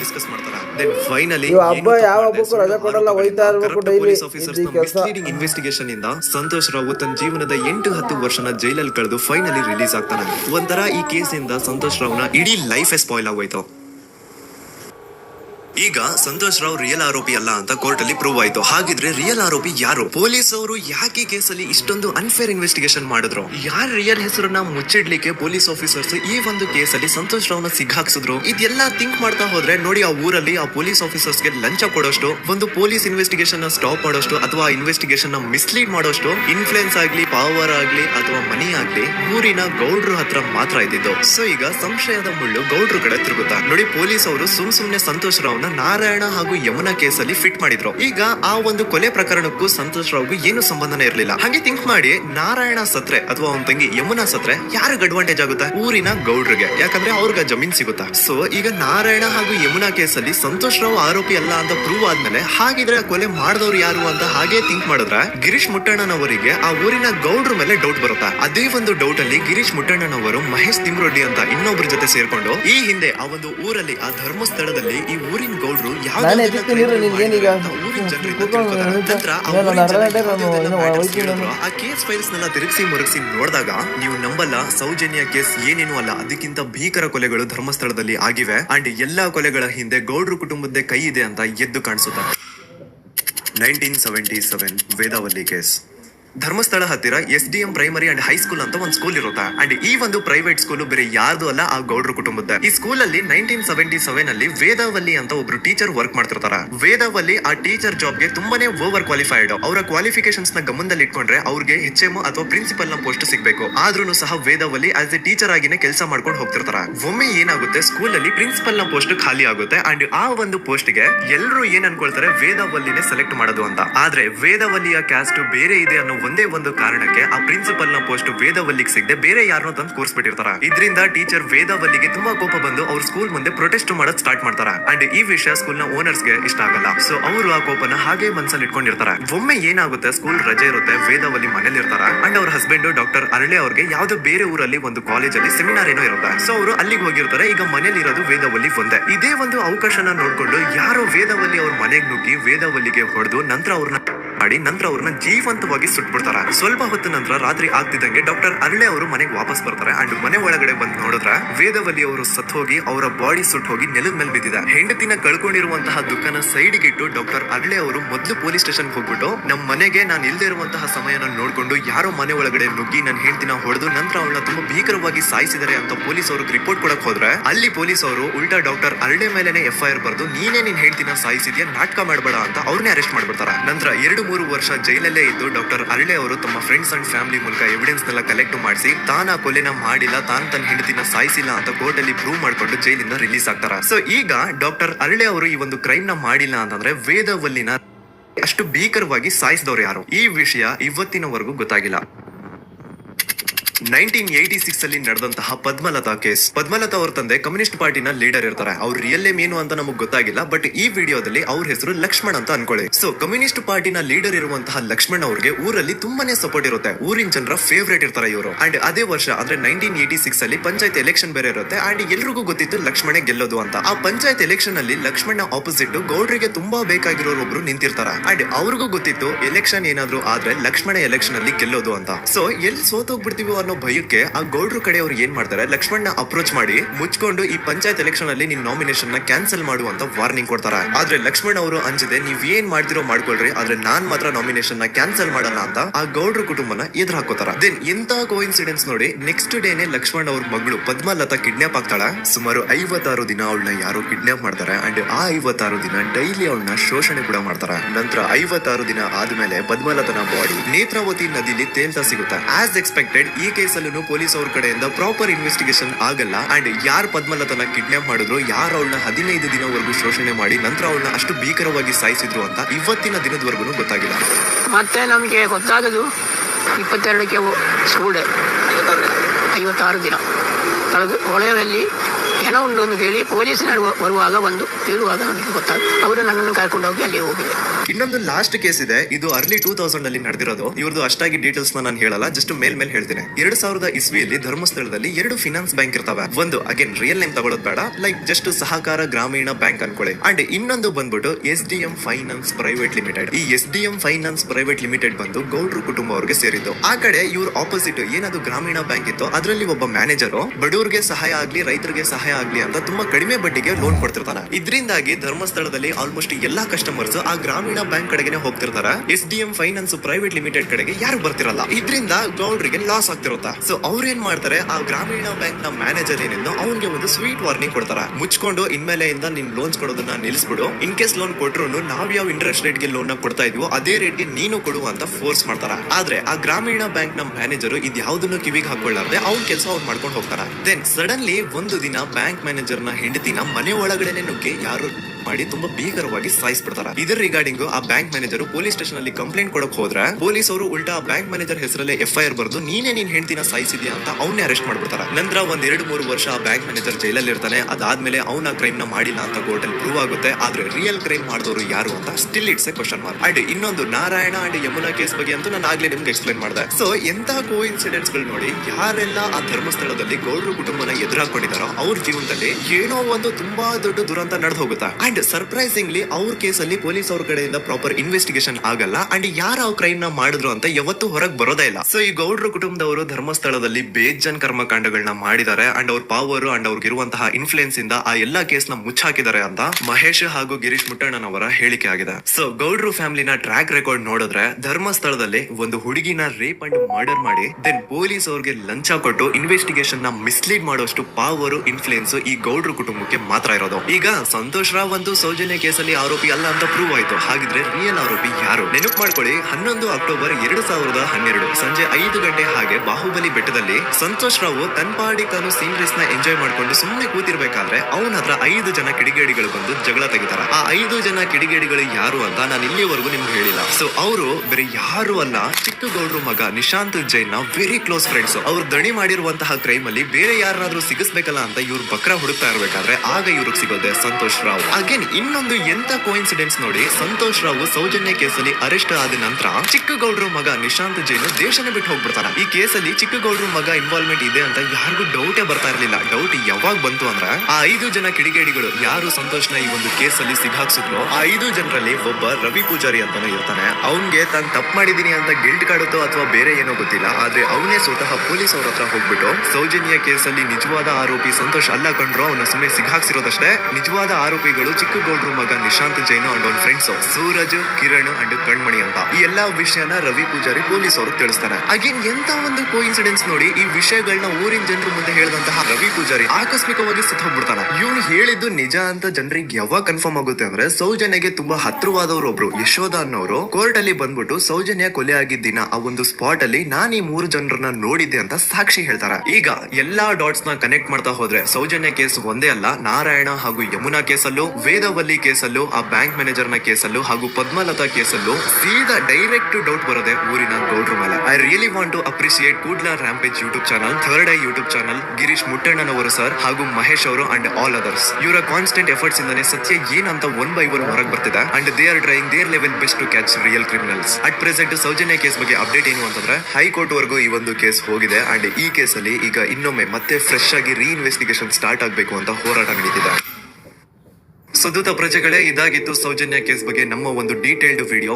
ಡಿಸ್ಕಸ್ ಮಾಡ್ತಾರೆ. ದೆನ್ ಫೈನಲಿ ಹಬ್ಬ ಯಾವ ಹಬ್ಬಕ್ಕೂ ರಜೆ ಕೊಡಲ್ಲ, ಇರ್ಬೇಕು. ಇನ್ವೆಸ್ಟಿಗೇಷನ್ ಇಂದ ಸಂತೋಷ್ ರಾವ್ ತನ್ನ ಜೀವನದ ಎಂಟು ಹತ್ತು ವರ್ಷನ ಜೈಲಲ್ಲಿ ಕಳೆದು ಫೈನಲಿ ರಿಲೀಸ್ ಆಗ್ತಾನೆ. ಒಂಥರ ಈ ಕೇಸ್ ಇಂದ ಸಂತೋಷ್ ರಾವ್ನ ಇಡೀ ಲೈಫ್ ಸ್ಪಾಯ್ಲ್ ಆಗೋಯ್ತು. ಈಗ ಸಂತೋಷ್ ರಾವ್ ರಿಯಲ್ ಆರೋಪಿ ಅಲ್ಲ ಅಂತ ಕೋರ್ಟ್ ಅಲ್ಲಿ ಪ್ರೂವ್ ಆಯ್ತು. ಹಾಗಿದ್ರೆ ರಿಯಲ್ ಆರೋಪಿ ಯಾರು? ಪೊಲೀಸ್ ಅವರು ಯಾಕೆ ಕೇಸಲ್ಲಿ ಇಷ್ಟೊಂದು ಅನ್ಫೇರ್ ಇನ್ವೆಸ್ಟಿಗೇಷನ್ ಮಾಡಿದ್ರು? ಯಾರ ರಿಯಲ್ ಹೆಸರನ್ನ ಮುಚ್ಚಿಡ್ಲಿಕ್ಕೆ ಪೊಲೀಸ್ ಆಫೀಸರ್ಸ್ ಈ ಒಂದು ಕೇಸಲ್ಲಿ ಸಂತೋಷ್ ರಾವ್ನ ಸಿಗ್ಹಾಕ್ಸಿದ್ರು? ಇದೆಲ್ಲ ಥಿಂಕ್ ಮಾಡ್ತಾ ಹೋದ್ರೆ ನೋಡಿ ಆ ಊರಲ್ಲಿ ಆ ಪೊಲೀಸ್ ಆಫೀಸರ್ಸ್ಗೆ ಲಂಚ ಕೊಡೋಷ್ಟು, ಒಂದು ಪೊಲೀಸ್ ಇನ್ವೆಸ್ಟಿಗೇಷನ್ನ ಸ್ಟಾಪ್ ಮಾಡೋಷ್ಟು, ಅಥವಾ ಇನ್ವೆಸ್ಟಿಗೇಷನ್ನ ಮಿಸ್ಲೀಡ್ ಮಾಡೋಷ್ಟು ಇನ್ಫ್ಲುಯೆನ್ಸ್ ಆಗ್ಲಿ ಪವರ್ ಆಗ್ಲಿ, ಅಥವಾ ಮನಿ ಆಗ್ಲಿ, ಊರಿನ ಗೌಡ್ರು ಹತ್ರ ಮಾತ್ರ ಇದ್ದಿದ್ದು. ಸೊ ಈಗ ಸಂಶಯದ ಮುಳ್ಳು ಗೌಡ್ರು ಕಡೆ ತಿರುಗುತ್ತಾ. ನೋಡಿ ಪೊಲೀಸ್ ಅವರು ಸುಮ್ ಸುಮ್ನೆ ಸಂತೋಷ್ ರಾವ್ನ ನಾರಾಯಣ ಹಾಗೂ ಯಮುನಾ ಕೇಸಲ್ಲಿ ಫಿಟ್ ಮಾಡಿದ್ರು. ಈಗ ಆ ಒಂದು ಕೊಲೆ ಪ್ರಕರಣಕ್ಕೂ ಸಂತೋಷ್ ರಾವ್ಗೂ ಏನು ಸಂಬಂಧನೇ ಇರಲಿಲ್ಲ. ಹಾಗೆ ಥಿಂಕ್ ಮಾಡಿ, ನಾರಾಯಣ ಸತ್ರೆ ಅಥವಾ ಅವನ ತಂಗಿ ಯಮುನಾ ಸತ್ರೆ ಯಾರಿಗ ಅಡ್ವಾಂಟೇಜ್ ಆಗುತ್ತೆ? ಊರಿನ ಗೌಡ್ರಿಗೆ. ಯಾಕಂದ್ರೆ ಅವ್ರಿಗೆ ಜಮೀನ್ ಸಿಗುತ್ತಾ? ಸೊ ಈಗ ನಾರಾಯಣ ಹಾಗೂ ಯಮುನಾ ಕೇಸಲ್ಲಿ ಸಂತೋಷ್ ರಾವ್ ಆರೋಪಿ ಅಲ್ಲ ಅಂತ ಪ್ರೂವ್ ಆದ್ಮೇಲೆ ಹಾಗಿದ್ರೆ ಕೊಲೆ ಮಾಡಿದವ್ರು ಯಾರು ಅಂತ ಹಾಗೆ ಥಿಂಕ್ ಮಾಡಿದ್ರೆ ಗಿರೀಶ್ ಮುಟ್ಟಣ್ಣನವರಿಗೆ ಆ ಊರಿನ ಗೌಡ್ರ ಮೇಲೆ ಡೌಟ್ ಬರುತ್ತೆ? ಅದೇ ಒಂದು ಡೌಟ್ ಅಲ್ಲಿ ಗಿರೀಶ್ ಮುಟ್ಟಣ್ಣನವರು ಮಹೇಶ್ ತಿಮ್ರೊಡ್ಡಿ ಅಂತ ಇನ್ನೊಬ್ಬರ ಜೊತೆ ಸೇರ್ಕೊಂಡು ಈ ಹಿಂದೆ ಆ ಒಂದು ಊರಲ್ಲಿ, ಆ ಧರ್ಮಸ್ಥಳದಲ್ಲಿ ಈ ಊರಿನ ಊರಿನ ಗೌಡ್ರು ನಾನೇ ಎತ್ತಿರ್ತೀನಿ ಇರು, ನಿನ್ಗೇನೀಗ? ಊರಿನ ಜನರಿಂದ ಕೂತ್ಕೊಂಡು ತಿಳ್ಕೊತಾರೆ. ನಂತರ ಆ ಇನ್ನೊಂದು ಊರಿನ ಜನ ಗಂಟೆ ನಾನು ಯಾವ್ದ್ಯಾವ್ದೆಲ್ಲ ಇನ್ನೂ matters ಹೋಗ್ತೀನಿ ಕೇಳಿದ್ರೋ, ನಾನು. ಆ ಕೇಸ್ ಫೈಲ್ಸ್ ನೆಲ್ಲ ತಿರುಗಿಸಿ ಮುರುಗಿಸಿ ನೋಡಿದಾಗ ನೀವು ನಂಬಲ್ಲ ಸೌಜನ್ಯ ಕೇಸ್ ಏನೇನು ಅಲ್ಲ ಅದಕ್ಕಿಂತ ಭೀಕರ ಕೊಲೆಗಳು ಧರ್ಮಸ್ಥಳದಲ್ಲಿ ಆಗಿವೆ ಅಂಡ್ ಎಲ್ಲಾ ಕೊಲೆಗಳ ಹಿಂದೆ ಗೌಡ್ರು ಕುಟುಂಬದ ಕೈ ಇದೆ ಅಂತ ಎದ್ದು ಕಾಣಿಸುತ್ತೆ nineteen seventy seven Vedavalli case Dharmasthala ಹತ್ತಿರ S D M primary and high school ಅಂತ ಒಂದು ಸ್ಕೂಲ್ ಇರುತ್ತೆ. ಅಂಡ್ ಈ ಒಂದು ಪ್ರೈವೇಟ್ ಸ್ಕೂಲ್ ಬೇರೆ ಯಾರ್ದು ಅಲ್ಲ, ಆ ಗೌಡ್ರ ಕುಟುಂಬದ ಈ ಸ್ಕೂಲ್ ಅಲ್ಲಿ ನೈನ್ಟೀನ್ ಸೆವೆಂಟಿ ಸೆವೆನ್ ಅಲ್ಲಿ ವೇದಾವಲ್ಲಿ ಅಂತ ಒಬ್ರು ಟೀಚರ್ ವರ್ಕ್ ಮಾಡ್ತಿರ್ತಾರ. ವೇದಾವಲ್ಲಿ ಆ ಟೀಚರ್ ಜಾಬ್ಗೆ ತುಂಬಾನೇ ಓವರ್ ಕ್ವಾಲಿಫೈಡ್ ಅವರ ಕ್ವಾಲಿಫಿಕೇಶನ್ಸ್ನ ಗಮನದಲ್ಲಿ ಇಟ್ಕೊಂಡ್ರೆ ಅವ್ರಿಗೆ ಎಚ್ ಎಂ ಅಥವಾ ಪ್ರಿನ್ಸಿಪಲ್ನ ಪೋಸ್ಟ್ ಸಿಗ್ಬೇಕು. ಆದ್ರೂ ಸಹ ವೇದಾವಲ್ಲಿ ಆಸ್ ಎ ಟೀಚರ್ ಆಗಿನೇ ಕೆಲಸ ಮಾಡ್ಕೊಂಡು ಹೋಗ್ತಿರ್ತಾರ. ಒಮ್ಮೆ ಏನಾಗುತ್ತೆ ಸ್ಕೂಲ್ ಅಲ್ಲಿ ಪ್ರಿನ್ಸಿಪಲ್ನ ಪೋಸ್ಟ್ ಖಾಲಿ ಆಗುತ್ತೆ. ಅಂಡ್ ಆ ಒಂದು ಪೋಸ್ಟ್ಗೆ ಎಲ್ಲರೂ ಏನ್ ಅನ್ಕೊಳ್ತಾರೆ ವೇದಾವಲ್ಲಿನೇ ಸೆಲೆಕ್ಟ್ ಮಾಡೋದು ಅಂತ. ಆದ್ರೆ ವೇದಾವಲ್ಲಿಯ ಕ್ಯಾಸ್ಟ್ ಬೇರೆ ಇದೆ ಅನ್ನೋ ಒಂದೇ ಒಂದು ಕಾರಣಕ್ಕೆ ಆ ಪ್ರಿನ್ಸಿಪಲ್ನ ಪೋಸ್ಟ್ ವೇದವಲ್ಲಿಗೆ ಸಿಗದೆ ಬೇರೆ ಯಾರನ್ನೋ ತಂದು ಕೂರಿಸ್ಬಿಟ್ಟಿರ್ತಾರ. ಇದರಿಂದ ಟೀಚರ್ ವೇದವಲ್ಲಿಗೆ ತುಂಬಾ ಕೋಪ ಬಂದು ಅವ್ರ ಸ್ಕೂಲ್ ಮುಂದೆ ಪ್ರೊಟೆಸ್ಟ್ ಮಾಡೋದ್ ಸ್ಟಾರ್ಟ್ ಮಾಡ್ತಾರ. ಅಂಡ್ ಈ ವಿಷಯ ಸ್ಕೂಲ್ನ ಓನರ್ಸ್ಗೆ ಇಷ್ಟ ಆಗಲ್ಲ. ಸೊ ಅವರು ಆ ಕೋಪನ ಹಾಗೆ ಮನ್ಸಲ್ಲಿ ಇಟ್ಕೊಂಡಿರ್ತಾರ. ಒಮ್ಮೆ ಏನಾಗುತ್ತೆ ಸ್ಕೂಲ್ ರಜೆ ಇರುತ್ತೆ, ವೇದವಲ್ಲಿ ಮನೇಲಿ ಇರ್ತಾರ. ಅಂಡ್ ಅವ್ರ ಹಸ್ಬೆಂಡ್ ಡಾಕ್ಟರ್ ಅರಳೆ ಅವ್ರಿಗೆ ಯಾವ್ದೋ ಬೇರೆ ಊರಲ್ಲಿ ಒಂದು ಕಾಲೇಜ್ ಅಲ್ಲಿ ಸೆಮಿನಾರ್ ಏನೋ ಇರುತ್ತೆ. ಸೊ ಅವರು ಅಲ್ಲಿಗೆ ಹೋಗಿರ್ತಾರೆ, ಈಗ ಮನೇಲಿ ಇರೋದು ವೇದವಲ್ಲಿ ಒಂದೇ. ಇದೇ ಒಂದು ಅವಕಾಶನ ನೋಡ್ಕೊಂಡು ಯಾರೋ ವೇದವಲ್ಲಿ ಅವ್ರ ಮನೆಗೆ ನುಗ್ಗಿ ವೇದವಲ್ಲಿಗೆ ಹೊಡೆದು ನಂತರ ಅವ್ರನ್ನ ಮಾಡಿ ನಂತರ ಅವ್ರನ್ನ ಜೀವಂತವಾಗಿ ಸುಟ್ಬಿಡ್ತಾರ. ಸ್ವಲ್ಪ ಹೊತ್ತು ನಂತರ ರಾತ್ರಿ ಆಗ್ತಿದ್ದಂಗೆ ಡಾಕ್ಟರ್ ಅರಳೆ ಅವರು ಮನೆಗೆ ವಾಪಸ್ ಬರ್ತಾರೆ. ಅಂಡ್ ಮನೆ ಒಳಗಡೆ ಬಂದು ನೋಡಿದ್ರೆ ವೇದವಲ್ಲಿ ಅವರು ಸತ್ ಹೋಗಿ ಅವರ ಬಾಡಿ ಸುಟ್ ಹೋಗಿ ನೆಲದ ಮೇಲೆ ಬಿದ್ದಿದೆ. ಹೆಂಡತಿನ ಕಳ್ಕೊಂಡಿರುವಂತಹ ದುಃಖನ ಸೈಡ್ಗೆ ಇಟ್ಟು ಡಾಕ್ಟರ್ ಅರಳೆ ಅವರು ಮೊದಲು ಪೊಲೀಸ್ ಸ್ಟೇಷನ್ ಹೋಗ್ಬಿಟ್ಟು ನಮ್ಮ ಮನೆಗೆ ನಾನು ಇಲ್ಲದೆ ಇರುವಂತಹ ಸಮಯನ ನೋಡ್ಕೊಂಡು ಯಾರೋ ಮನೆ ಒಳಗಡೆ ನುಗ್ಗಿ ನನ್ನ ಹೆಂಡತಿನ ಹೊಡೆದು ನಂತರ ಅವಳನ್ನ ತುಂಬಾ ಭೀಕರವಾಗಿ ಸಾಯಿಸಿದ್ದಾರೆ ಅಂತ ಪೊಲೀಸ್ ಅವರು ರಿಪೋರ್ಟ್ ಕೊಡಕ್ ಹೋದ್ರೆ, ಅಲ್ಲಿ ಪೊಲೀಸ್ ಅವರು ಉಲ್ಟಾ ಡಾಕ್ಟರ್ ಅರಳೆ ಮೇಲೆನೆ ಎಫ್ ಐ ಆರ್ ಬರ್ದು, ನೀನೇ ನಿನ್ ಹೆಂಡತಿನ ಸಾಯಿಸಿದ್ಯಾ? ನಾಟಕ ಮಾಡಬೇಡ ಅಂತ ಅವ್ರನ್ನೇ ಅರೆಸ್ಟ್ ಮಾಡ್ಬಿಡ್ತಾರ. ನಂತರ ಎರಡು ಮೂರು ವರ್ಷ ಜೈಲಲ್ಲೇ ಇದ್ದು ಡಾಕ್ಟರ್ ಅರಳೆ ಅವರು ತಮ್ಮ ಫ್ರೆಂಡ್ಸ್ ಅಂಡ್ ಫ್ಯಾಮಿಲಿ ಮೂಲಕ ಎವಿಡೆನ್ಸ್ ನೆಲ್ಲ ಕಲೆಕ್ಟ್ ಮಾಡಿಸಿ, ತಾನ ಕೊಲೆನ ಮಾಡಿಲ್ಲ, ತಾನ್ ತನ್ನ ಹೆಂಡತಿನ ಸಾಯಿಸಿಲ್ಲ ಅಂತ ಕೋರ್ಟ್ ಅಲ್ಲಿ ಪ್ರೂವ್ ಮಾಡ್ಕೊಂಡು ಜೈಲಿಂದ ರಿಲೀಸ್ ಆಗ್ತಾರ? ಸೊ ಈಗ ಡಾಕ್ಟರ್ ಅರಳೆ ಅವರು ಈ ಒಂದು ಕ್ರೈಮ್ನ ಮಾಡಿಲ್ಲ ಅಂತಂದ್ರೆ ವೇದವಲ್ಲಿನ ಅಷ್ಟು ಭೀಕರವಾಗಿ ಸಾಯಿಸಿದವರು ಯಾರು? ಈ ವಿಷಯ ಇವತ್ತಿನವರೆಗೂ ಗೊತ್ತಾಗಿಲ್ಲ. ನೈನ್ಟೀನ್ ಏಯ್ಟಿ ಸಿಕ್ಸ್ ಅಲ್ಲಿ ನಡೆದಂತಹ ಪದ್ಮಲತಾ ಕೇಸ್ ಪದ್ಮಲತಾ ಅವ್ರ ತಂದೆ ಕಮ್ಯುನಿಸ್ಟ್ ಪಾರ್ಟಿನ ಲೀಡರ್ ಇರ್ತಾರೆ. ಅವ್ರ ರಿಯಲ್ ನೇಮ್ ಏನು ಅಂತ ನಮಗೆ ಗೊತ್ತಾಗಿಲ್ಲ ಬಟ್ ಈ ವಿಡಿಯೋದಲ್ಲಿ ಅವ್ರ ಹೆಸರು ಲಕ್ಷ್ಮಣ್ ಅಂತ ಅನ್ಕೊಳ್ಳಿ. ಸೊ ಕಮ್ಯುನಿಸ್ಟ್ ಪಾರ್ಟಿನ ಲೀಡರ್ ಇರುವಂತಹ ಲಕ್ಷ್ಮಣ್ ಅವ್ರಿಗೆ ಊರಲ್ಲಿ ತುಂಬಾನೇ ಸಪೋರ್ಟ್ ಇರುತ್ತೆ. ಊರಿನ ಜನರ ಫೇವರೇಟ್ ಇರ್ತಾರೆ ಇವರು. ಅಂಡ್ ಅದೇ ವರ್ಷ, ಅಂದ್ರೆ ನೈನ್ಟೀನ್ ಏಯ್ಟಿ ಸಿಕ್ಸ್ ಅಲ್ಲಿ ಪಂಚಾಯತ್ ಎಲೆಕ್ಷನ್ ಬೇರೆ ಇರುತ್ತೆ. ಅಂಡ್ ಎಲ್ರಿಗೂ ಗೊತ್ತಿತ್ತು ಲಕ್ಷ್ಮಣೆ ಗೆಲ್ಲೋದು ಅಂತ. ಆ ಪಂಚಾಯತ್ ಎಲೆಕ್ಷನ್ ಅಲ್ಲಿ ಲಕ್ಷ್ಮಣ ಆಪೋಸಿಟ್ ಗೌಡ್ರಿಗೆ ತುಂಬಾ ಬೇಕಾಗಿರೋರು ಒಬ್ರು ನಿಂತಿರ್ತಾರ. ಅಂಡ್ ಅವ್ರಿಗೂ ಗೊತ್ತಿತ್ತು ಎಲೆಕ್ಷನ್ ಏನಾದ್ರು ಆದ್ರೆ ಲಕ್ಷ್ಮಣ ಎಲೆಕ್ಷನ್ ಅಲ್ಲಿ ಗೆಲ್ಲೋದು ಅಂತ. ಸೊ ಎಲ್ಲಿ ಸೋತೋಗ್ಬಿಡ್ತೀವೋ ಅನ್ನೋ ಭಯಕ್ಕೆ ಆ ಗೌಡ್ರು ಕಡೆ ಅವ್ರು ಏನ್ ಮಾಡ್ತಾರೆ, ಲಕ್ಷ್ಮಣ್ನ ಅಪ್ರೋಚ್ ಮಾಡಿ ಮುಚ್ಕೊಂಡು ಈ ಪಂಚಾಯತ್ ಎಲೆಕ್ಷನ್ ಅಲ್ಲಿ ನಿಮ್ ನಾಮಿನೇಷನ್ನ ಕ್ಯಾನ್ಸಲ್ ಮಾಡುವಂತ ವಾರ್ನಿಂಗ್ ಕೊಡ್ತಾರೆ. ಆದ್ರೆ ಲಕ್ಷ್ಮಣ್ ಅವರು ಅಂಜದೆ, ನೀವ್ ಏನ್ ಮಾಡ್ತಿರೋ ಮಾಡ್ಕೊಳ್ರಿ, ಆದ್ರೆ ನಾನ್ ಮಾತ್ರ ನಾಮಿನೇಷನ್ನ ಕ್ಯಾನ್ಸಲ್ ಮಾಡಲ್ಲ ಅಂತ ಆ ಗೌಡ್ರ ಕುಟುಂಬನ ಎದುರು ಹಾಕೋತಾರ. ದೆನ್ ಎಂತ ಕೋಇನ್ಸಿಡೆನ್ಸ್ ನೋಡಿ ನೆಕ್ಸ್ಟ್ ಡೇನೆ ಲಕ್ಷ್ಮಣ್ ಅವ್ರ ಮಗಳು ಪದ್ಮಲತಾ ಕಿಡ್ನಾಪ್ ಆಗ್ತಾಳ. ಸುಮಾರು ಐವತ್ತಾರು ದಿನ ಅವಳನ್ನ ಯಾರು ಕಿಡ್ನಾಪ್ ಮಾಡ್ತಾರೆ ಅಂಡ್ ಆ ಐವತ್ತಾರು ದಿನ ಡೈಲಿ ಅವಳನ್ನ ಶೋಷಣೆ ಕೂಡ ಮಾಡ್ತಾರೆ. ನಂತರ ಐವತ್ತಾರು ದಿನ ಆದ್ಮೇಲೆ ಪದ್ಮಲತನ ಬಾಡಿ ನೇತ್ರಾವತಿ ನದಿಲಿ ತೇಲ್ತಾ ಸಿಗುತ್ತೆ. ಆಸ್ ಎಕ್ಸ್ಪೆಕ್ಟೆಡ್ ಕೇಸಲ್ಲೂ ಪೊಲೀಸ್ ಅವ್ರ ಕಡೆಯಿಂದ ಪ್ರಾಪರ್ ಇನ್ವೆಸ್ಟಿಗೇಷನ್ ಆಗಲ್ಲ. ಅಂಡ್ ಯಾರು ಪದ್ಮಲತನ ಕಿಡ್ನಾಪ್ ಮಾಡಿದ್ರು, ಯಾರು ಅವಳನ್ನ ಹದಿನೈದು ದಿನವರೆಗೂ ಶೋಷಣೆ ಮಾಡಿ ನಂತರ ಅವಳನ್ನ ಅಷ್ಟು ಭೀಕರವಾಗಿ ಸಾಯಿಸಿದ್ರು ಅಂತ ಇವತ್ತಿನ ದಿನದವರೆಗೂ ಗೊತ್ತಾಗಿಲ್ಲ. ಮತ್ತೆ ನಮಗೆ ಗೊತ್ತಾಗದು ಇಪ್ಪತ್ತೆರಡಕ್ಕೆ ಸ್ಕೂಲ್ ಡೇ. ಐವತ್ತಾರು ದಿನ. ಕಳೆದು ಹೊಳೆಯಲ್ಲಿ ಹೆಣ ಒಂದು ಅಂತ ಹೇಳಿ ಪೊಲೀಸ್ ಬರುವಾಗ ಒಂದು ಕೇಳುವಾಗ ನನಗೆ ಗೊತ್ತಾಗ ಅವರು ನನ್ನನ್ನು ಕರ್ಕೊಂಡು ಹೋಗಿ ಅಲ್ಲಿ ಹೋಗಿ ಇನ್ನೊಂದು ಲಾಸ್ಟ್ ಕೇಸ್ ಇದೆ. ಇದು ಅರ್ಲಿ ಟೂ ತೌಸಂಡ್ ಅಲ್ಲಿ ನಡೆದಿರೋದು. ಇವ್ರದ್ದು ಅಷ್ಟಾಗಿ ಡೀಟೇಲ್ಸ್ ನಾನು ಹೇಳಲ್ಲ ಜಸ್ಟ್ ಮೇಲ್ ಮೇಲೆ ಹೇಳ್ತೀನಿ. ಎರಡ್ ಸಾವಿರದ ಇಸ್ವಿಯಲ್ಲಿ ಧರ್ಮಸ್ಥಳದಲ್ಲಿ ಎರಡು ಫಿನಾನ್ಸ್ ಬ್ಯಾಂಕ್ ಇರ್ತವೆ. ಒಂದು ಅಗೇನ್ ರಿಯಲ್ ನೇಮ್ ತಗೊಳ್ಳೋದು ಬೇಡ. ಲೈಕ್ ಜಸ್ಟ್ ಸಹಕಾರ ಗ್ರಾಮೀಣ ಬ್ಯಾಂಕ್ ಅನ್ಕೊಳ್ಳಿ. ಅಂಡ್ ಇನ್ನೊಂದು ಬಂದ್ಬಿಟ್ಟು S D M finance private limited ಈ S D M finance private limited ಬಂದು ಗೌಡ್ರು ಕುಟುಂಬ ಅವ್ರಿಗೆ ಸೇರಿದ್ದು. ಆ ಕಡೆ ಇವ್ರ ಆಪೋಸಿಟ್ ಏನದು ಗ್ರಾಮೀಣ ಬ್ಯಾಂಕ್ ಇತ್ತು, ಅದರಲ್ಲಿ ಒಬ್ಬ ಮ್ಯಾನೇಜರ್ ಬಡವರಿಗೆ ಸಹಾಯ ಆಗ್ಲಿ, ರೈತರಿಗೆ ಸಹಾಯ ಆಗ್ಲಿ ಅಂತ ತುಂಬಾ ಕಡಿಮೆ ಬಡ್ಡಿಗೆ ಲೋನ್ ಕೊಡ್ತಿರ್ತಾನೆ. ಇದರಿಂದಾಗಿ ಧರ್ಮಸ್ಥಳದಲ್ಲಿ ಆಲ್ಮೋಸ್ಟ್ ಎಲ್ಲಾ ಕಸ್ಟಮರ್ಸ್ ಆ ಗ್ರಾಮೀಣ ಬ್ಯಾಂಕ್ ಕಡೆಗೆ ಹೋಗ್ತಿರ್ತಾರ. S D M finance private limited ಕಡೆಗೆ ಯಾರು ಬರ್ತಿರಲ್ಲ. ಇದರಿಂದ ಗೌಡ್ರಿಗೆ ಲಾಸ್ ಆಗ್ತಿರುತ್ತಾ. ಸೊ ಅವ್ರ ಏನ್ ಮಾಡ್ತಾರೆ? ಆ ಗ್ರಾಮೀಣ ಬ್ಯಾಂಕ್ನ ಮ್ಯಾನೇಜರ್ ಏನಿದ್ದು ಅವನಿಗೆ ಒಂದು ಸ್ವೀಟ್ ವಾರ್ನಿಂಗ್ ಕೊಡ್ತಾರ. ಮುಚ್ಕೊಂಡು ಇನ್ಮೇಲೆಯಿಂದ ನಿನ್ ಲೋನ್ಸ್ ಕೊಡೋದನ್ನ ನಿಲ್ಲಿಸ್ಬಿಡು ಇನ್ ಕೇಸ್ ಲೋನ್ ಕೊಟ್ರು ನಾವ್ ಯಾವ ಇಂಟ್ರೆಸ್ಟ್ ರೇಟ್ಗೆ ಲೋನ್ನ ಕೊಡ್ತಾ ಇದೀವೋ ಅದೇ ರೇಟ್ಗೆ ನೀನು ಕೊಡು ಅಂತ ಫೋರ್ಸ್ ಮಾಡ್ತಾರ. ಆದ್ರೆ ಆ ಗ್ರಾಮೀಣ ಬ್ಯಾಂಕ್ನ ಮ್ಯಾನೇಜರ್ ಇದ್ಯಾವುದನ್ನು ಕಿವಿಗೆ ಹಾಕೊಳ್ಳಾರ್ದೆ ಅವ್ನ ಕೆಲಸ ಅವ್ರು ಮಾಡ್ಕೊಂಡು ಹೋಗ್ತಾರ. ದೆನ್ ಸಡನ್ಲಿ ಒಂದು ದಿನ ಬ್ಯಾಂಕ್ ಮ್ಯಾನೇಜರ್ ಮ್ಯಾನೇಜರ್ನ ಹೆಂಡತಿನ ಮನೆ ಒಳಗಡೆನೆ ನುಗ್ಗಿ ಯಾರು ಮಾಡಿ ತುಂಬಾ ಭೀಕರವಾಗಿ ಸಾಯಿಸ್ಬಿಡ್ತಾರೆ. ಇದರ ರಿಗಾರ್ಡಿಂಗ್ ಆ ಬ್ಯಾಂಕ್ ಮ್ಯಾನೇಜರ್ ಪೊಲೀಸ್ ಸ್ಟೇಷನ್ ಅಲ್ಲಿ ಕಂಪ್ಲೇಂಟ್ ಕೊಡಕ್ ಹೋದ್ರೆ ಪೊಲೀಸ್ ಅವರು ಉಲ್ಟಾ ಬ್ಯಾಂಕ್ ಮ್ಯಾನೇಜರ್ ಹೆಸರಲ್ಲೇ ಎಫ್ ಐ ಆರ್ ಬರೆದು, ನೀನೇ ನೀನ್ ಹೆಂಡತಿನ ಸಾಯಿಸಿದ್ಯಾ ಅಂತ ಅವನ್ನೇ ಅರೆಸ್ಟ್ ಮಾಡ್ಬಿಡ್ತಾರ. ನಂತರ ಒಂದ್ ಎರಡು ಮೂರು ವರ್ಷ ಆ ಬ್ಯಾಂಕ್ ಮ್ಯಾನೇಜರ್ ಜೈಲಲ್ಲಿ ಇರ್ತಾನೆ. ಅದಾದ್ಮೇಲೆ ಅವನ ಕ್ರೈಮ್ನ ಮಾಡಿಲ್ಲ ಅಂತ ಕೋರ್ಟ್ ಅಲ್ಲಿ ಪ್ರೂವ್ ಆಗುತ್ತೆ. ಆದ್ರೆ ರಿಯಲ್ ಕ್ರೈಮ್ ಮಾಡಿದವರು ಯಾರು ಅಂತ still it's a question mark and ಇನ್ನೊಂದು ನಾರಾಯಣ ಅಂಡ್ ಯಮುನಾ ಕೇಸ್ ಬಗ್ಗೆ ಅಂತೂ ನಾನು ಆಗ್ಲೇ ನಿಮ್ಗೆ ಎಕ್ಸ್ಪ್ಲೈನ್ ಮಾಡಿದೆ. ಸೊ ಎಂತ ಕೋ ಇನ್ಸಿಡೆಂಟ್ಸ್ಗಳು ನೋಡಿ ಯಾರೆಲ್ಲ ಆ ಧರ್ಮಸ್ಥಳದಲ್ಲಿ ಗೌಡ್ರು ಕುಟುಂಬನ ಎದುರಾಕೊಂಡಿದಾರೋ ಅವ್ರ ಜೀವನ ಜೀವನದಲ್ಲಿ ಏನೋ ಒಂದು ತುಂಬಾ ದೊಡ್ಡ ದುರಂತ ನಡೆದು ಹೋಗುತ್ತಾ ಅಂಡ್ ಸರ್ಪ್ರೈಸಿಂಗ್ಲಿ ಅವ್ರ ಕೇಸಲ್ಲಿ ಪೊಲೀಸ್ ಅವ್ರ ಕಡೆಯಿಂದ ಪ್ರಾಪರ್ ಇನ್ವೆಸ್ಟಿಗೇಷನ್ ಆಗಲ್ಲ. ಅಂಡ್ ಯಾರು ಆ ಕ್ರೈಮ್ನ ಮಾಡಿದ್ರು ಅಂತ ಯಾವತ್ತೂ ಹೊರಗೆ ಬರೋದೇ ಇಲ್ಲ. ಸೊ ಈ ಗೌಡ್ರ ಕುಟುಂಬದವರು ಧರ್ಮಸ್ಥಳದಲ್ಲಿ ಬೇಜನ್ ಕರ್ಮಕಾಂಡಗಳನ್ನ ಮಾಡಿದ್ದಾರೆ. ಅಂಡ್ ಅವ್ರ ಪಾವರ್ ಅಂಡ್ ಅವ್ರಿಗಿರುವಂತಹ ಇನ್ಫ್ಲೂಯೆನ್ಸ್ ಇಂದ ಆ ಎಲ್ಲಾ ಕೇಸ್ನ ಮುಚ್ಚಾಕಿದ್ದಾರೆ ಅಂತ ಮಹೇಶ್ ಹಾಗೂ ಗಿರೀಶ್ ಮುಟ್ಟಣ್ಣನವರ ಹೇಳಿಕೆ ಆಗಿದೆ. ಸೊ ಗೌಡ್ರು ಫ್ಯಾಮಿಲಿನ ಟ್ರ್ಯಾಕ್ ರೆಕಾರ್ಡ್ ನೋಡಿದ್ರೆ ಧರ್ಮಸ್ಥಳದಲ್ಲಿ ಒಂದು ಹುಡುಗಿನ ರೇಪ್ ಅಂಡ್ ಮರ್ಡರ್ ಮಾಡಿ ದೆನ್ ಪೊಲೀಸ್ ಅವ್ರಿಗೆ ಲಂಚ ಕೊಟ್ಟು ಇನ್ವೆಸ್ಟಿಗೇಷನ್ನ ಮಿಸ್ಲೀಡ್ ಮಾಡೋಷ್ಟು ಪಾವರ್ ಇನ್ಫ್ಲೂಯೆನ್ಸ್ ಈ ಗೌಡ್ರ ಕುಟುಂಬಕ್ಕೆ ಮಾತ್ರ ಇರೋದು. ಈಗ ಸಂತೋಷ್ ರಾವ್ ಒಂದು ಸೌಜನ್ಯ ಕೇಸಲ್ಲಿ ಆರೋಪಿ ಅಲ್ಲ ಅಂತ ಪ್ರೂವ್ ಆಯ್ತು. ಹಾಗಿದ್ರೆ ರಿಯಲ್ ಆರೋಪಿ ಯಾರು? ನೆನಪು ಮಾಡ್ಕೊಳ್ಳಿ, ಹನ್ನೊಂದು ಅಕ್ಟೋಬರ್ ಎರಡು ಸಾವಿರದ ಹನ್ನೆರಡು ಸಂಜೆ ಐದು ಗಂಟೆ ಹಾಗೆ ಬಾಹುಬಲಿ ಬೆಟ್ಟದಲ್ಲಿ ಸಂತೋಷ್ ರಾವ್ ತನ್ನ ಪಾಡಿ ತಾನು ಸೀನರೀಸ್ನ ಎಂಜಾಯ್ ಮಾಡ್ಕೊಂಡು ಸುಮ್ಮನೆ ಕೂತಿರ್ಬೇಕಾದ್ರೆ ಅವನ ಹತ್ರ ಐದು ಜನ ಕಿಡಿಗೇಡಿಗಳು ಬಂದು ಜಗಳ ತೆಗಿತಾರ. ಆ ಐದು ಜನ ಕಿಡಿಗೇಡಿಗಳು ಯಾರು ಅಂತ ನಾನು ಇಲ್ಲಿವರೆಗೂ ನಿಮ್ಗೆ ಹೇಳಿಲ್ಲ. ಸೊ ಅವರು ಬೇರೆ ಯಾರು ಅಲ್ಲ. ಚಿಕ್ಕ ಗೌಡ್ರ ಮಗ ನಿಶಾಂತ್ ಜೈನ್ನ ವೆರಿ ಕ್ಲೋಸ್ ಫ್ರೆಂಡ್ಸ್ ಅವ್ರು ದಣಿ ಮಾಡಿರುವಂತಹ ಕ್ರೈಮ್ ಅಲ್ಲಿ ಬೇರೆ ಯಾರಾದ್ರೂ ಸಿಗಿಸ್ಬೇಕಲ್ಲ ಅಂತ ಇವ್ರು ಬಕ್ರ ಹುಡುಕ್ತಾ ಇರ್ಬೇಕಾದ್ರೆ ಆಗ ಇವ್ರಿಗೆ ಸಿಗೋದೆ ಸಂತೋಷ್ ರಾವ್. ಅಗೇನ್ ಇನ್ನೊಂದು ಎಂತ ಕೋಇನ್ಸಿಡೆನ್ಸ್ ನೋಡಿ, ಸಂತೋಷ್ ರಾವ್ ಸೌಜನ್ಯ ಕೇಸಲ್ಲಿ ಅರೆಸ್ಟ್ ಆದ ನಂತರ ಚಿಕ್ಕ ಗೌಡ್ರು ಮಗ ನಿಶಾಂತ್ ಜೈನ್ ದೇಶನೇ ಬಿಟ್ಟು ಹೋಗ್ಬಿಡ್ತಾರ ಈ ಕೇಸಲ್ಲಿ ಚಿಕ್ಕ ಗೌಡ್ರು ಮಗ ಇನ್ವಾಲ್ವ್ಮೆಂಟ್ ಇದೆ ಅಂತ ಯಾರಿಗೂ ಡೌಟೇ ಬರ್ತಾ ಇರಲಿಲ್ಲ. ಡೌಟ್ ಯಾವಾಗ ಬಂತು ಅಂದ್ರೆ, ಆ ಐದು ಜನ ಕಿಡಿಗೇಡಿಗಳು ಯಾರು ಸಂತೋಷ್ನ ಈ ಒಂದು ಕೇಸಲ್ಲಿ ಸಿಗಾಕ್ಸಿದ್ರು ಆ ಐದು ಜನರಲ್ಲಿ ಒಬ್ಬ ರವಿ ಪೂಜಾರಿ ಅಂತಾನೆ ಇರ್ತಾನೆ. ಅವನ್ಗೆ ತಾನು ತಪ್ಪು ಮಾಡಿದೀನಿ ಅಂತ ಗಿಲ್ಟ್ ಕಾಡುತ್ತೋ ಅಥವಾ ಬೇರೆ ಏನೋ ಗೊತ್ತಿಲ್ಲ. ಆದ್ರೆ ಅವನೇ ಸ್ವತಃ ಪೊಲೀಸ್ ಅವ್ರ ಹತ್ರ ಹೋಗ್ಬಿಟ್ಟು ಸೌಜನ್ಯ ಕೇಸಲ್ಲಿ ನಿಜವಾದ ಆರೋಪಿ ಸಂತೋಷ್ ಅಲ್ಲ ಕಂಡ್ರು ಅವನ ಸುಮ್ಮನೆ ಸಿಗಾಕ್ಸಿರೋದಷ್ಟೇ ನಿಜವಾದ ಆರೋಪಿಗಳು ಚಿಕ್ಕ ಗೌಡ್ರ ಮಗ ನಿಶಾಂತ್ ಜೈನ್ ಅಂಡ್ ಅವ್ನ ಫ್ರೆಂಡ್ಸ್ ಸೂರಜ್, ಕಿರಣ್ ಅಂಡ್ ಕಣ್ಮಣಿ ಅಂತ. ಈ ಎಲ್ಲಾ ವಿಷಯನ ರವಿ ಪೂಜಾರಿ ಪೊಲೀಸ್ ಅವರು ತಿಳಿಸ್ತಾರೆ. ಅಗೇನ್ ಎಂತ ಒಂದು ಕೋಇನ್ಸಿಡೆನ್ಸ್ ನೋಡಿ ಈ ವಿಷಯಗಳನ್ನ ಊರಿನ ಜನರ ಮುಂದೆ ಹೇಳಿದಂತಹ ರವಿ ಪೂಜಾರಿ ಆಕಸ್ಮಿಕವಾಗಿ ಸುತ್ತ ಹೋಗ್ಬಿಡ್ತಾನೆ. ಇವನು ಹೇಳಿದ್ದು ನಿಜ ಅಂತ ಜನರಿಗೆ ಯಾವಾಗ ಕನ್ಫರ್ಮ್ ಆಗುತ್ತೆ ಅಂದ್ರೆ ಸೌಜನ್ಯಗೆ ತುಂಬಾ ಹತ್ರವಾದವರು ಒಬ್ರು, ಯಶೋಧ ಅನ್ನೋರು ಕೋರ್ಟ್ ಅಲ್ಲಿ ಬಂದ್ಬಿಟ್ಟು ಸೌಜನ್ಯ ಕೊಲೆ ಆಗಿದ್ದ ದಿನ ಆ ಒಂದು ಸ್ಪಾಟ್ ಅಲ್ಲಿ ನಾನ್ ಈ ಮೂರು ಜನರನ್ನ ನೋಡಿದ್ದೆ ಅಂತ ಸಾಕ್ಷಿ ಹೇಳ್ತಾರ. ಈಗ ಎಲ್ಲಾ ಡಾಟ್ಸ್ನ ಕನೆಕ್ಟ್ ಮಾಡ್ತಾ ಹೋದ್ರೆ ಸೌಜನ್ಯ ಕೇಸ್ ಒಂದೇ ಅಲ್ಲ, ನಾರಾಯಣ ಹಾಗೂ ಯಮುನಾ ಕೇಸಲ್ಲೂ, ವೇದವಲ್ಲಿ ಕೇಸಲ್ಲೂ, ಆ ಬ್ಯಾಂಕ್ ಮ್ಯಾನೇಜರ್ನ ಕೇಸಲ್ಲೂ ಹಾಗೂ ಪದ್ಮಲತಾ ಕೇಸಲ್ಲೂ ಸೀದಾ ಡೈರೆಕ್ಟ್ ಡೌಟ್ ಬರೋದೆ ಊರಿನ ಗೌಡ್ರ ಮೇಲೆ. I really want to appreciate Kudla rampage YouTube channel third eye YouTube channel Girish ಮುಟ್ಟಣ್ಣನವರು sir ಹಾಗೂ ಮಹೇಶ್ ಅವರು ಅಂಡ್ ಆಲ್ ಅದರ್ಸ್ ಇವರ ಕಾನ್ಸ್ಟೆಂಟ್ ಎಫರ್ಟ್ಸ್ ಇಂದಾನೆ ಸತ್ಯ ಏನಂತ ಒನ್ ಬೈ ಒನ್ ಹೊರಗೆ ಬರ್ತಿದೆ. And they are trying their level best to catch real criminals at present Soujanya case ಬಗ್ಗೆ update ಏನು ಅಂತಂದ್ರೆ ಹೈಕೋರ್ಟ್ ವರೆಗೂ ಈ ಒಂದು ಕೇಸ್ ಹೋಗಿದೆ. ಅಂಡ್ ಈ ಕೇಸಲ್ಲಿ ಈಗ ಇನ್ನೊಮ್ಮೆ ಮತ್ತೆ ಫ್ರೆಶ್ ಆಗಿ ರೀ ಇನ್ವೆಸ್ಟಿಗೇಷನ್ ಸ್ಟಾರ್ಟ್ ಆಗಬೇಕು ಅಂತ ಹೋರಾಟ ನಡೀತಿದೆ. ಸುದೂತ ಪ್ರಜೆಗಳೇ ಇದಾಗಿತ್ತು ಸೌಜನ್ಯ ಕೇಸ್ ಬಗ್ಗೆ ನಮ್ಮ ಒಂದು ಡೀಟೇಲ್ಡ್ ವಿಡಿಯೋ